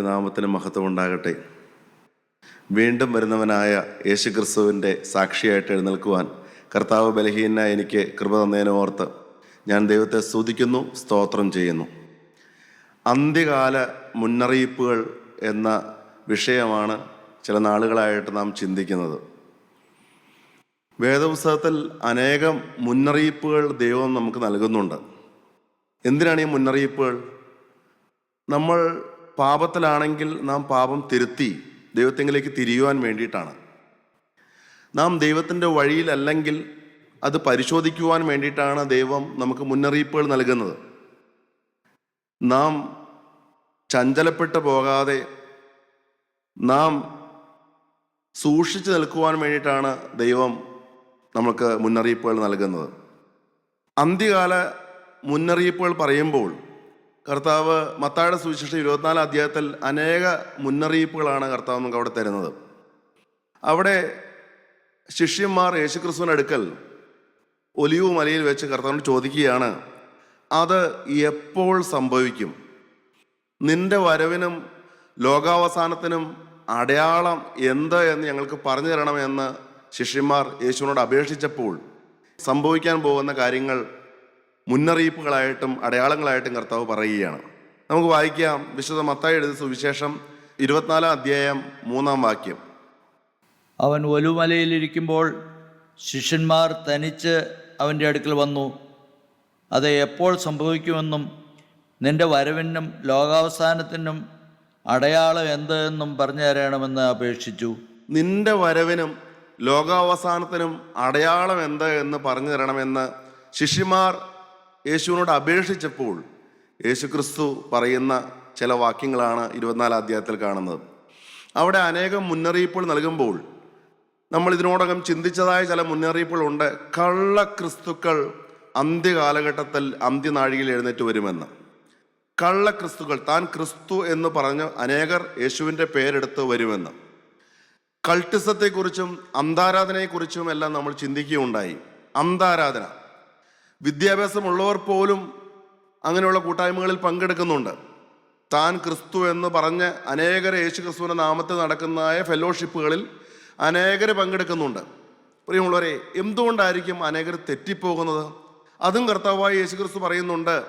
നാമത്തിന് മഹത്വം ഉണ്ടാകട്ടെ വീണ്ടും വരുന്നവനായ യേശുക്രിസ്തുവിന്റെ സാക്ഷിയായിട്ട് എഴുന്നേൽക്കുവാൻ കർത്താവ് ബലഹീനായ എനിക്ക് കൃപ തന്നതിനെ ഓർത്ത് ഞാൻ ദൈവത്തെ സ്തുതിക്കുന്നു സ്തോത്രം ചെയ്യുന്നു. അന്ത്യകാല മുന്നറിയിപ്പുകൾ എന്ന വിഷയമാണ് ചില നാളുകളായിട്ട് നാം ചിന്തിക്കുന്നത്. വേദപുസ്തകത്തിൽ അനേകം മുന്നറിയിപ്പുകൾ ദൈവം നമുക്ക് നൽകുന്നുണ്ട്. എന്തിനാണ് ഈ മുന്നറിയിപ്പുകൾ? നമ്മൾ പാപത്തിലാണെങ്കിൽ നാം പാപം തിരുത്തി ദൈവത്തെങ്കിലേക്ക് തിരിയുവാൻ വേണ്ടിയിട്ടാണ്. നാം ദൈവത്തിന്റെ വഴിയിലല്ലെങ്കിൽ അത് പരിശോധിക്കുവാൻ വേണ്ടിയിട്ടാണ് ദൈവം നമുക്ക് മുന്നറിയിപ്പുകൾ നൽകുന്നത്. നാം ചഞ്ചലപ്പെട്ടു പോകാതെ നാം സൂക്ഷിച്ചു നിൽക്കുവാൻ വേണ്ടിയിട്ടാണ് ദൈവം നമുക്ക് മുന്നറിയിപ്പുകൾ നൽകുന്നത്. അന്ത്യകാല മുന്നറിയിപ്പുകൾ പറയുമ്പോൾ കർത്താവ് മത്തായുടെ സുവിശേഷം ഇരുപത്തിനാല് അധ്യായത്തിൽ അനേക മുന്നറിയിപ്പുകളാണ് കർത്താവ് നമുക്ക് അവിടെ തരുന്നത്. അവിടെ ശിഷ്യന്മാർ യേശുക്രിസ്തുവിന്റെ അടുക്കൽ ഒലിവ് മലയിൽ വെച്ച് കർത്താവിനോട് ചോദിക്കുകയാണ് അത് എപ്പോൾ സംഭവിക്കും? നിന്റെ വരവിനും ലോകാവസാനത്തിനും അടയാളം എന്ത് എന്ന് ഞങ്ങൾക്ക് പറഞ്ഞു തരണമെന്ന് ശിഷ്യന്മാർ യേശുവിനോട് അപേക്ഷിച്ചപ്പോൾ സംഭവിക്കാൻ പോകുന്ന കാര്യങ്ങൾ മുന്നറിയിപ്പുകളായിട്ടും അടയാളങ്ങളായിട്ടും കർത്താവ് പറയുകയാണ്. നമുക്ക് വായിക്കാം വിശുദ്ധ മത്തായി എഴുതിയ സുവിശേഷം ഇരുപത്തിനാലാം അധ്യായം മൂന്നാം വാക്യം. അവൻ ഒലുമലയിലിരിക്കുമ്പോൾ ശിഷ്യന്മാർ തനിച്ച് അവന്റെ അടുക്കൽ വന്നു. അത് എപ്പോൾ സംഭവിക്കുമെന്നും നിന്റെ വരവിനും ലോകാവസാനത്തിനും അടയാളം എന്ത് എന്നും പറഞ്ഞു തരണമെന്ന് അപേക്ഷിച്ചു. നിന്റെ വരവിനും ലോകാവസാനത്തിനും അടയാളം എന്ത് എന്ന് പറഞ്ഞു തരണമെന്ന് ശിഷ്യന്മാർ യേശുവിനോട് അപേക്ഷിച്ചപ്പോൾ യേശുക്രിസ്തു പറയുന്ന ചില വാക്യങ്ങളാണ് ഇരുപത്തിനാലാം അധ്യായത്തിൽ കാണുന്നത്. അവിടെ അനേകം മുന്നറിയിപ്പുകൾ നൽകുമ്പോൾ നമ്മൾ ഇതിനോടകം ചിന്തിച്ചതായ ചില മുന്നറിയിപ്പുകളുണ്ട് കള്ള ക്രിസ്തുക്കൾ അന്ത്യകാലഘട്ടത്തിൽ അന്ത്യനാഴികയിൽ എഴുന്നേറ്റ് വരുമെന്ന്. കള്ള ക്രിസ്തുക്കൾ താൻ ക്രിസ്തു എന്ന് പറഞ്ഞ് അനേകർ യേശുവിന്റെ പേരെടുത്ത് വരുമെന്ന്. കൾട്ടിസത്തെക്കുറിച്ചും അന്താരാധനയെക്കുറിച്ചും എല്ലാം നമ്മൾ ചിന്തിക്കുകയുണ്ടായി. അന്താരാധന. വിദ്യാഭ്യാസമുള്ളവർ പോലും അങ്ങനെയുള്ള കൂട്ടായ്മകളിൽ പങ്കെടുക്കുന്നുണ്ട്. താൻ ക്രിസ്തു എന്ന് പറഞ്ഞ് അനേകർ യേശു ക്രിസ്തുവിന്റെ നാമത്തിൽ നടക്കുന്നതായ ഫെലോഷിപ്പുകളിൽ അനേകർ പങ്കെടുക്കുന്നുണ്ട്. പ്രിയമുള്ളവരെ എന്തുകൊണ്ടായിരിക്കും അനേകർ തെറ്റിപ്പോകുന്നത്? അതും കർത്താവായ യേശു ക്രിസ്തു പറയുന്നുണ്ട്.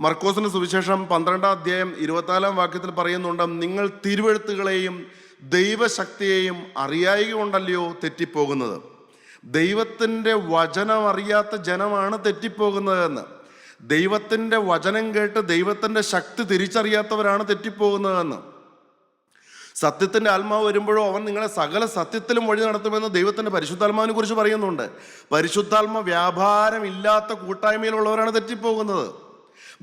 മർക്കോസിന്റെ സുവിശേഷം പന്ത്രണ്ടാം അധ്യായം ഇരുപത്തിനാലാം വാക്യത്തിൽ പറയുന്നുണ്ട് നിങ്ങൾ തിരുവെഴുത്തുകളെയും ദൈവശക്തിയെയും അറിയായി കൊണ്ടല്ലയോ തെറ്റിപ്പോകുന്നത്? ദൈവത്തിന്റെ വചനം അറിയാത്ത ജനമാണ് തെറ്റിപ്പോകുന്നതെന്ന്. ദൈവത്തിന്റെ വചനം കേട്ട് ദൈവത്തിന്റെ ശക്തി തിരിച്ചറിയാത്തവരാണ് തെറ്റിപ്പോകുന്നതെന്ന്. സത്യത്തിന്റെ ആത്മാവ് വരുമ്പോഴോ അവൻ നിങ്ങളെ സകല സത്യത്തിലും വഴി നടത്തുമെന്ന് ദൈവത്തിന്റെ പരിശുദ്ധാത്മാവിനെ കുറിച്ച് പറയുന്നുണ്ട്. പരിശുദ്ധാത്മ വ്യാപാരം ഇല്ലാത്ത കൂട്ടായ്മയിലുള്ളവരാണ് തെറ്റിപ്പോകുന്നത്.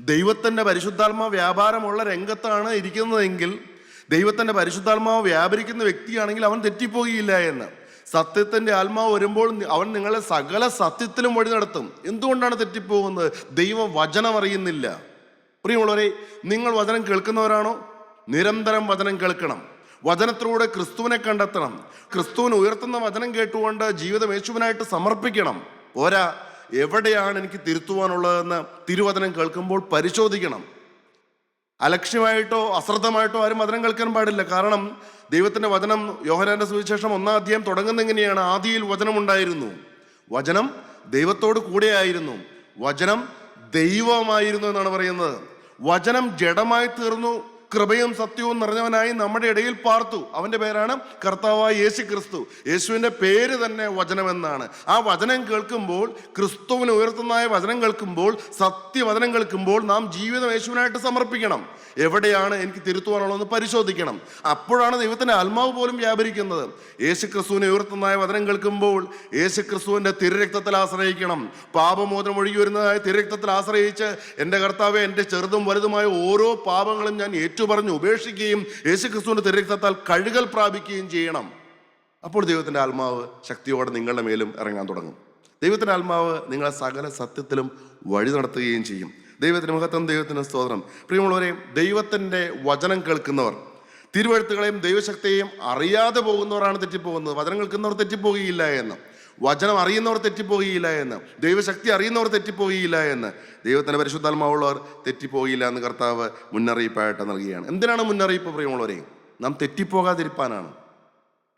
ദൈവത്തിന്റെ പരിശുദ്ധാത്മ വ്യാപാരമുള്ള രംഗത്താണ് ഇരിക്കുന്നതെങ്കിൽ ദൈവത്തിന്റെ പരിശുദ്ധാത്മാവ് വ്യാപരിക്കുന്ന വ്യക്തിയാണെങ്കിൽ അവൻ തെറ്റിപ്പോകുകയില്ല എന്ന്. സത്യത്തിന്റെ ആത്മാവ് വരുമ്പോൾ അവൻ നിങ്ങളെ സകല സത്യത്തിലും വഴി നടത്തും. എന്തുകൊണ്ടാണ് തെറ്റിപ്പോകുന്നത്? ദൈവം വചനം അറിയുന്നില്ല. പ്രിയമുള്ളവരെ നിങ്ങൾ വചനം കേൾക്കുന്നവരാണോ? നിരന്തരം വചനം കേൾക്കണം. വചനത്തിലൂടെ ക്രിസ്തുവിനെ കണ്ടെത്തണം. ക്രിസ്തുവിനെ ഉയർത്തുന്ന വചനം കേട്ടുകൊണ്ട് ജീവിതം യേശുവിനായിട്ട് സമർപ്പിക്കണം. ഒരാ എവിടെയാണ് എനിക്ക് തിരുത്തുവാനുള്ളതെന്ന് തിരുവചനം കേൾക്കുമ്പോൾ പരിശോധിക്കണം. അലക്ഷ്യമായിട്ടോ അശ്രദ്ധമായിട്ടോ ആരും വചനം കേൾക്കാൻ പാടില്ല. കാരണം ദൈവത്തിന്റെ വചനം യോഹനാന്റെ സുവിശേഷം ഒന്നാം അധ്യായം തുടങ്ങുന്ന എങ്ങനെയാണ്? ആദിയിൽ വചനമുണ്ടായിരുന്നു. വചനം ദൈവത്തോട് കൂടെയായിരുന്നു. വചനം ദൈവമായിരുന്നു എന്നാണ് പറയുന്നത്. വചനം ജഡമായി തീർന്നു. കൃപയും സത്യവും നിറഞ്ഞവനായി നമ്മുടെ ഇടയിൽ പാർത്തു. അവന്റെ പേരാണ് കർത്താവായ യേശു ക്രിസ്തു യേശുവിന്റെ പേര് തന്നെ വചനമെന്നാണ്. ആ വചനം കേൾക്കുമ്പോൾ ക്രിസ്തുവിന് ഉയർത്തുന്നതായ വചനം കേൾക്കുമ്പോൾ സത്യവചനം കേൾക്കുമ്പോൾ നാം ജീവിതം യേശുവിനായിട്ട് സമർപ്പിക്കണം. എവിടെയാണ് എനിക്ക് തിരുത്തുവാനുള്ളതെന്ന് പരിശോധിക്കണം. അപ്പോഴാണ് ദൈവത്തിന്റെ ആത്മാവ് പോലും വ്യാപരിക്കുന്നത്. യേശു ക്രിസ്തുവിനെ ഉയർത്തുന്നതായ വചനം കേൾക്കുമ്പോൾ യേശു ക്രിസ്തുവിന്റെ തിരുരക്തത്തിൽ ആശ്രയിക്കണം. പാപമോചനം ഒഴുകി വരുന്നതായ തിരുരക്തത്തിൽ ആശ്രയിച്ച് എന്റെ കർത്താവെ എന്റെ ചെറുതും വലുതുമായ ഓരോ പാപങ്ങളും ഞാൻ ഏറ്റുപറഞ്ഞ് ഉപേക്ഷിക്കുകയും യേശു ക്രിസ്തുവിന്റെ കഴുകൽ പ്രാപിക്കുകയും ചെയ്യണം. അപ്പോൾ ദൈവത്തിന്റെ ആത്മാവ് ശക്തിയോടെ നിങ്ങളുടെ മേലും ഇറങ്ങാൻ തുടങ്ങും. ദൈവത്തിന്റെ ആത്മാവ് നിങ്ങളെ സകല സത്യത്തിലും വഴി നടത്തുകയും ചെയ്യും. ദൈവത്തിന് മഹത്വം ദൈവത്തിന് സ്തോത്രം. പ്രിയമുള്ളവരെ ദൈവത്തിന്റെ വചനം കേൾക്കുന്നവർ തിരുവഴുത്തുകളെയും ദൈവശക്തിയെയും അറിയാതെ പോകുന്നവരാണ് തെറ്റിപ്പോകുന്നത്. വചനം കേൾക്കുന്നവർ തെറ്റിപ്പോകുകയില്ല എന്ന്. വചനം അറിയുന്നവർ തെറ്റിപ്പോയില്ല എന്ന് ദൈവശക്തി അറിയുന്നവർ തെറ്റിപ്പോയില്ല എന്ന് ദൈവത്തിന്റെ പരിശുദ്ധാത്മാവുള്ളവർ തെറ്റിപ്പോയില്ല എന്ന് കർത്താവ് മുന്നറിയിപ്പായിട്ട് നൽകുകയാണ്. എന്തിനാണ് മുന്നറിയിപ്പ് പ്രിയമുള്ളവരെ? നാം തെറ്റിപ്പോകാതിരിപ്പാനാണ്.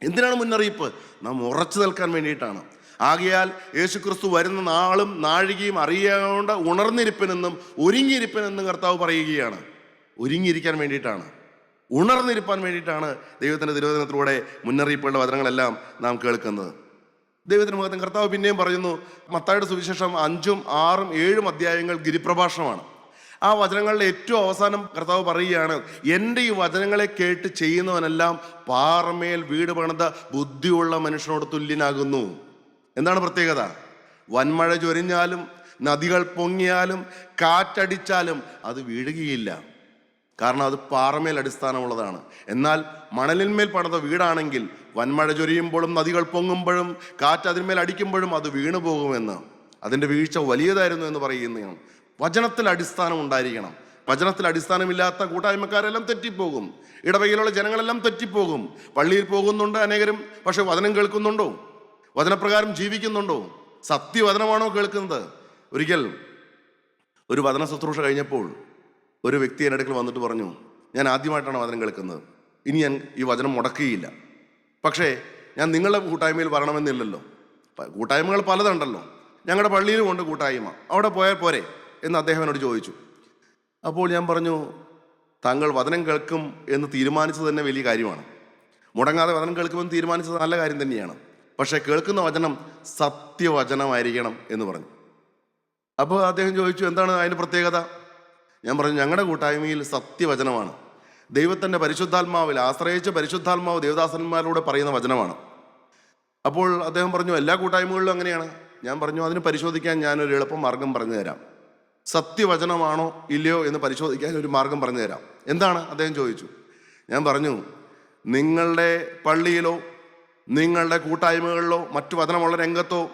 എന്തിനാണ് മുന്നറിയിപ്പ്? നാം ഉറച്ചു നിൽക്കാൻ വേണ്ടിയിട്ടാണ്. ആകയാൽ യേശുക്രിസ്തു വരുന്ന നാളും നാഴികയും അറിയാണ്ട് ഉണർന്നിരിപ്പനെന്നും ഒരുങ്ങിയിരിപ്പനെന്നും കർത്താവ് പറയുകയാണ്. ഒരുങ്ങിയിരിക്കാൻ വേണ്ടിയിട്ടാണ്. ഉണർന്നിരിപ്പാൻ വേണ്ടിയിട്ടാണ് ദൈവത്തിന്റെ തിരുവചനത്തിലൂടെ മുന്നറിയിപ്പുകളുടെ വചനങ്ങളെല്ലാം നാം കേൾക്കുന്നത്. ദൈവത്തിന് മുഖത്തും കർത്താവ് പിന്നെയും പറയുന്നു മത്തായുടെ സുവിശേഷം അഞ്ചും ആറും ഏഴും അധ്യായങ്ങൾ ഗിരിപ്രഭാഷണമാണ്. ആ വചനങ്ങളുടെ ഏറ്റവും അവസാനം കർത്താവ് പറയുകയാണ് എന്റെ ഈ വചനങ്ങളെ കേട്ട് ചെയ്യുന്നവനെല്ലാം പാറമേൽ വീട് പണിത ബുദ്ധിയുള്ള മനുഷ്യനോട് തുല്യനാകുന്നു. എന്താണ് പ്രത്യേകത? വൻമഴ ചൊരിഞ്ഞാലും നദികൾ പൊങ്ങിയാലും കാറ്റടിച്ചാലും അത് വീഴുകയില്ല. കാരണം അത് പാറമേൽ അടിസ്ഥാനമുള്ളതാണ്. എന്നാൽ മണലിന്മേൽ പണിത വീടാണെങ്കിൽ വൻമഴ ചൊരിയുമ്പോഴും നദികൾ പൊങ്ങുമ്പോഴും കാറ്റ് അതിന്മേൽ അടിക്കുമ്പോഴും അത് വീണു പോകുമെന്ന്. അതിന്റെ വീഴ്ച വലിയതായിരുന്നു എന്ന് പറയുന്നതാണ് വചനത്തിൽ അടിസ്ഥാനം ഉണ്ടായിരിക്കണം. വചനത്തിൽ അടിസ്ഥാനമില്ലാത്ത കൂട്ടായ്മക്കാരെല്ലാം തെറ്റിപ്പോകും. ഇടവകയിലുള്ള ജനങ്ങളെല്ലാം തെറ്റിപ്പോകും. പള്ളിയിൽ പോകുന്നുണ്ട് അനേകരും പക്ഷെ വചനം കേൾക്കുന്നുണ്ടോ? വചനപ്രകാരം ജീവിക്കുന്നുണ്ടോ? സത്യവചനമാണോ കേൾക്കുന്നത്? ഒരിക്കൽ ഒരു വചന ശുശ്രൂഷ കഴിഞ്ഞപ്പോൾ ഒരു വ്യക്തി എന്റെ അടുക്കൽ വന്നിട്ട് പറഞ്ഞു ഞാൻ ആദ്യമായിട്ടാണ് വചനം കേൾക്കുന്നത്. ഇനി ഞാൻ ഈ വചനം മുടക്കുകയില്ല. പക്ഷേ ഞാൻ നിങ്ങളുടെ കൂട്ടായ്മയിൽ വരണമെന്നില്ലല്ലോ. കൂട്ടായ്മകൾ പലതുണ്ടല്ലോ. ഞങ്ങളുടെ പള്ളിയിലും ഉണ്ട് കൂട്ടായ്മ. അവിടെ പോയാൽ പോരെ എന്ന് അദ്ദേഹം എന്നോട് ചോദിച്ചു. അപ്പോൾ ഞാൻ പറഞ്ഞു താങ്കൾ വചനം കേൾക്കും എന്ന് തീരുമാനിച്ചത് തന്നെ വലിയ കാര്യമാണ്. മുടങ്ങാതെ വചനം കേൾക്കുമെന്ന് തീരുമാനിച്ചത് നല്ല കാര്യം തന്നെയാണ്. പക്ഷേ കേൾക്കുന്ന വചനം സത്യവചനമായിരിക്കണം എന്ന് പറഞ്ഞു. അപ്പോൾ അദ്ദേഹം ചോദിച്ചു എന്താണ് അതിന്റെ പ്രത്യേകത? ഞാൻ പറഞ്ഞു ഞങ്ങളുടെ കൂട്ടായ്മയിൽ സത്യവചനമാണ്. ദൈവത്തിന്റെ പരിശുദ്ധാത്മാവിൽ ആശ്രയിച്ച പരിശുദ്ധാത്മാവ് ദേവദാസന്മാരോട് പറയുന്ന വചനമാണ്. അപ്പോൾ അദ്ദേഹം പറഞ്ഞു എല്ലാ കൂട്ടായ്മകളിലും അങ്ങനെയാണ്. ഞാൻ പറഞ്ഞു അതിന് പരിശോധിക്കാൻ ഞാനൊരു എളുപ്പം മാർഗം പറഞ്ഞു തരാം. സത്യവചനമാണോ ഇല്ലയോ എന്ന് പരിശോധിക്കാൻ ഒരു മാർഗം പറഞ്ഞു തരാം. എന്താണ്? അദ്ദേഹം ചോദിച്ചു. ഞാൻ പറഞ്ഞു നിങ്ങളുടെ പള്ളിയിലോ നിങ്ങളുടെ കൂട്ടായ്മകളിലോ മറ്റു വചനമുള്ള രംഗത്തോ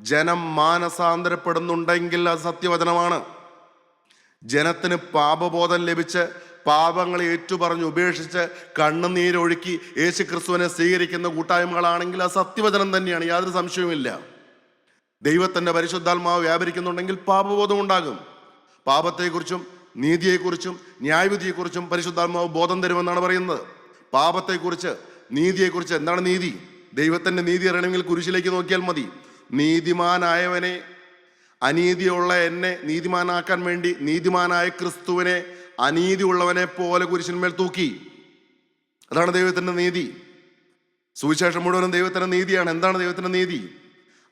ജനം മാനസാന്തരപ്പെടുന്നുണ്ടെങ്കിൽ അത് സത്യവചനമാണ്. ജനത്തിന് പാപബോധം ലഭിച്ച് പാപങ്ങളെ ഏറ്റുപറഞ്ഞ് ഉപേക്ഷിച്ച് കണ്ണുനീരൊഴുക്കി യേശു ക്രിസ്തുവിനെ സ്വീകരിക്കുന്ന കൂട്ടായ്മകളാണെങ്കിൽ ആ സത്യവചനം തന്നെയാണ് യാതൊരു സംശയവുമില്ല. ദൈവത്തിന്റെ പരിശുദ്ധാത്മാവ് വ്യാപരിക്കുന്നുണ്ടെങ്കിൽ പാപബോധം ഉണ്ടാകും. പാപത്തെക്കുറിച്ചും നീതിയെക്കുറിച്ചും ന്യായവിധിയെക്കുറിച്ചും പരിശുദ്ധാത്മാവ് ബോധം തരുമെന്നാണ് പറയുന്നത്. പാപത്തെക്കുറിച്ച് നീതിയെക്കുറിച്ച് എന്താണ് നീതി? ദൈവത്തിന്റെ നീതി അറിയണമെങ്കിൽ കുരിശിലേക്ക് നോക്കിയാൽ മതി. നീതിമാനായവനെ അനീതിയുള്ള എന്നെ നീതിമാനാക്കാൻ വേണ്ടി നീതിമാനായ ക്രിസ്തുവിനെ അനീതിയുള്ളവനെ പോലെ കുരിശിന്മേൽ തൂക്കി. അതാണ് ദൈവത്തിന്റെ നീതി. സുവിശേഷം മുഴുവനും ദൈവത്തിന്റെ നീതിയാണ്. എന്താണ് ദൈവത്തിന്റെ നീതി?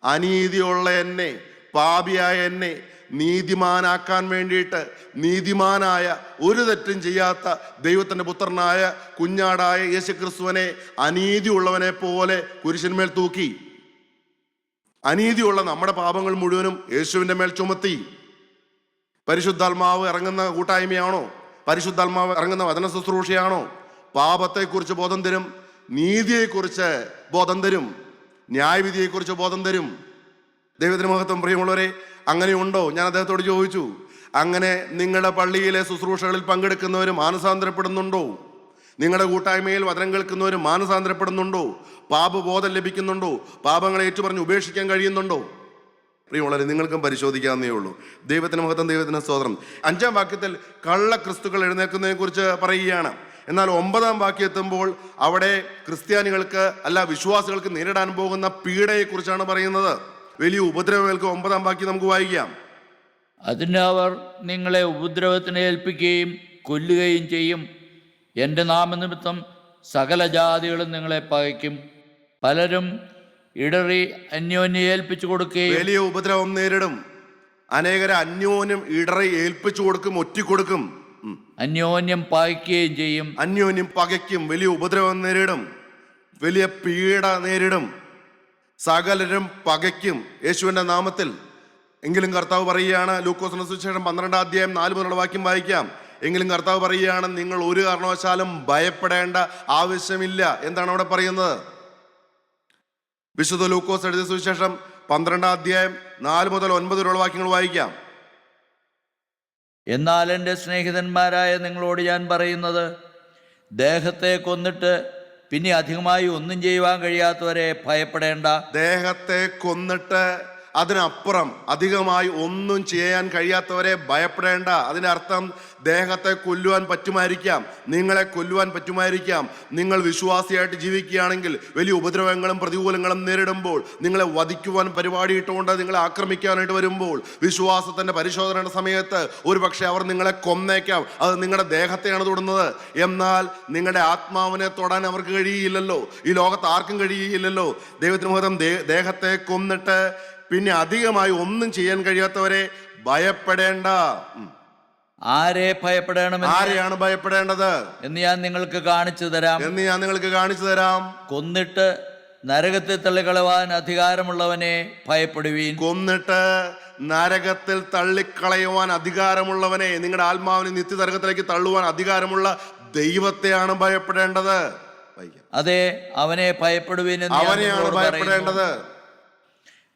അനീതിയുള്ള എന്നെ പാപിയായ എന്നെ നീതിമാനാക്കാൻ വേണ്ടിയിട്ട് നീതിമാനായ ഒരു തെറ്റും ചെയ്യാത്ത ദൈവത്തിന്റെ പുത്രനായ കുഞ്ഞാടായ യേശുക്രിസ്തുവനെ അനീതി ഉള്ളവനെ പോലെ കുരിശന്മേൽ തൂക്കി. അനീതിയുള്ള നമ്മുടെ പാപങ്ങൾ മുഴുവനും യേശുവിന്റെ മേൽ ചുമത്തി. പരിശുദ്ധാത്മാവ് ഇറങ്ങുന്ന കൂട്ടായ്മയാണോ? പരിശുദ്ധാത്മാവ് ഇറങ്ങുന്ന വചന ശുശ്രൂഷയാണോ? പാപത്തെക്കുറിച്ച് ബോധം തരും നീതിയെക്കുറിച്ച് ബോധം തരും ന്യായവിധിയെക്കുറിച്ച് ബോധം തരും. ദൈവത്തിന് മഹത്വം പ്രിയമുള്ളവരെ അങ്ങനെയുണ്ടോ? ഞാൻ അദ്ദേഹത്തോട് ചോദിച്ചു. അങ്ങനെ നിങ്ങളുടെ പള്ളിയിലെ ശുശ്രൂഷകളിൽ പങ്കെടുക്കുന്നവർ മാനസാന്തരപ്പെടുന്നുണ്ടോ? നിങ്ങളുടെ കൂട്ടായ്മയിൽ വചനം കേൾക്കുന്നവർ മാനസാന്തരപ്പെടുന്നുണ്ടോ? പാപബോധം ലഭിക്കുന്നുണ്ടോ? പാപങ്ങളെ ഏറ്റുപറഞ്ഞ് ഉപേക്ഷിക്കാൻ കഴിയുന്നുണ്ടോ? പ്രിയമുള്ളവരെ നിങ്ങൾക്കും പരിശോധിക്കാവുന്നേ ഉള്ളൂ. ദൈവത്തിന് മഹത്വം ദൈവത്തിന് സ്തോത്രം. അഞ്ചാം വാക്യത്തിൽ കള്ള ക്രിസ്തുക്കൾ എഴുന്നേൽക്കുന്നതിനെ കുറിച്ച് പറയുകയാണ്. എന്നാൽ ഒമ്പതാം വാക്യം എത്തുമ്പോൾ അവിടെ ക്രിസ്ത്യാനികൾക്ക് അല്ല വിശ്വാസികൾക്ക് നേരിടാൻ പോകുന്ന പീഡയെക്കുറിച്ചാണ് പറയുന്നത്. വലിയ ഉപദ്രവങ്ങൾക്ക് ഒമ്പതാം വാക്യം നമുക്ക് വായിക്കാം. അതിന് അവർ നിങ്ങളെ ഉപദ്രവത്തിന് ഏൽപ്പിക്കുകയും കൊല്ലുകയും ചെയ്യും. എന്റെ നാമനിമിത്തം സകല ജാതികളും നിങ്ങളെ പകയ്ക്കും. പലരും ഇടറി അന്യോന്യം ഏൽപ്പിച്ചു കൊടുക്കുകയും വലിയ ഉപദ്രവം നേരിടും. അനേകരെ അന്യോന്യം ഇടറി ഏൽപ്പിച്ചു കൊടുക്കും ഒറ്റിക്കൊടുക്കും. കൊടുക്കും അന്യോന്യം പായിക്കുകയും ചെയ്യും. അന്യോന്യം പകയ്ക്കും വലിയ ഉപദ്രവം നേരിടും. വലിയ പീഡ നേരിടും. സകലരും പകയ്ക്കും. യേശുവിന്റെ നാമത്തിൽ എങ്കിലും കർത്താവ് പറയുകയാണ് ലൂക്കോസിന് സുവിശേഷം പന്ത്രണ്ടാം അധ്യായം നാല് മുതലുള്ള വാക്യം വായിക്കാം. എങ്കിലും കർത്താവ് പറയുകയാണ് നിങ്ങൾ ഒരു കാരണവശാലും ഭയപ്പെടേണ്ട ആവശ്യമില്ല. എന്താണ് അവിടെ പറയുന്നത്? വിശുദ്ധ ലൂക്കോസ് എഴുതിയ സുവിശേഷം പന്ത്രണ്ടാം അധ്യായം നാല് മുതൽ ഒൻപത് വരെയുള്ള വാക്യങ്ങൾ വായിക്കാം. എന്നാൽ എന്റെ സ്നേഹിതന്മാരായ നിങ്ങളോട് ഞാൻ പറയുന്നത് ദേഹത്തെ കൊന്നിട്ട് പിന്നെ അധികമായി ഒന്നും ചെയ്യുവാൻ കഴിയാത്തവരെ ഭയപ്പെടേണ്ട. ദേഹത്തെ കൊന്നിട്ട് അതിനപ്പുറം അധികമായി ഒന്നും ചെയ്യാൻ കഴിയാത്തവരെ ഭയപ്പെടേണ്ട. അതിന്റെ അർത്ഥം ദേഹത്തെ കൊല്ലുവാൻ പറ്റുമായിരിക്കാം നിങ്ങളെ കൊല്ലുവാൻ പറ്റുമായിരിക്കാം. നിങ്ങൾ വിശ്വാസിയായിട്ട് ജീവിക്കുകയാണെങ്കിൽ വലിയ ഉപദ്രവങ്ങളും പ്രതികൂലങ്ങളും നേരിടുമ്പോൾ നിങ്ങളെ വധിക്കുവാൻ പരിപാടി ഇട്ടുകൊണ്ട് നിങ്ങളെ ആക്രമിക്കാനായിട്ട് വരുമ്പോൾ വിശ്വാസത്തിന്റെ പരിശോധനയുടെ സമയത്ത് ഒരു പക്ഷേ അവർ നിങ്ങളെ കൊന്നേക്കാം. അത് നിങ്ങളുടെ ദേഹത്തെയാണ് തൊടുന്നത്. എന്നാൽ നിങ്ങളുടെ ആത്മാവിനെ തൊടാൻ അവർക്ക് കഴിയില്ലല്ലോ. ഈ ലോകത്ത് ആർക്കും കഴിയില്ലല്ലോ. ദൈവത്തിന് മുഖം ദേഹത്തെ കൊന്നിട്ട് പിന്നെ അധികമായി ഒന്നും ചെയ്യാൻ കഴിയാത്തവരെ ഭയപ്പെടേണ്ട. ആരെ ഭയപ്പെടണം ആരെയാണ് ഭയപ്പെടേണ്ടത്? എന്ന് ഞാൻ നിങ്ങൾക്ക് കാണിച്ചു തരാം. എന്ന് ഞാൻ നിങ്ങൾക്ക് കാണിച്ചു തരാം. കൊന്നിട്ട് നരകത്തിൽ തള്ളിക്കളവാൻ അധികാരമുള്ളവനെ ഭയപ്പെടുവീൻ. കൊന്നിട്ട് നരകത്തിൽ തള്ളിക്കളയുവാൻ അധികാരമുള്ളവനെ നിങ്ങളുടെ ആത്മാവിനെ നിത്യനരകത്തിലേക്ക് തള്ളുവാൻ അധികാരമുള്ള ദൈവത്തെയാണ് ഭയപ്പെടേണ്ടത്. അതെ അവനെ ഭയപ്പെടുവീൻ അവനെയാണ് ഭയപ്പെടേണ്ടത്.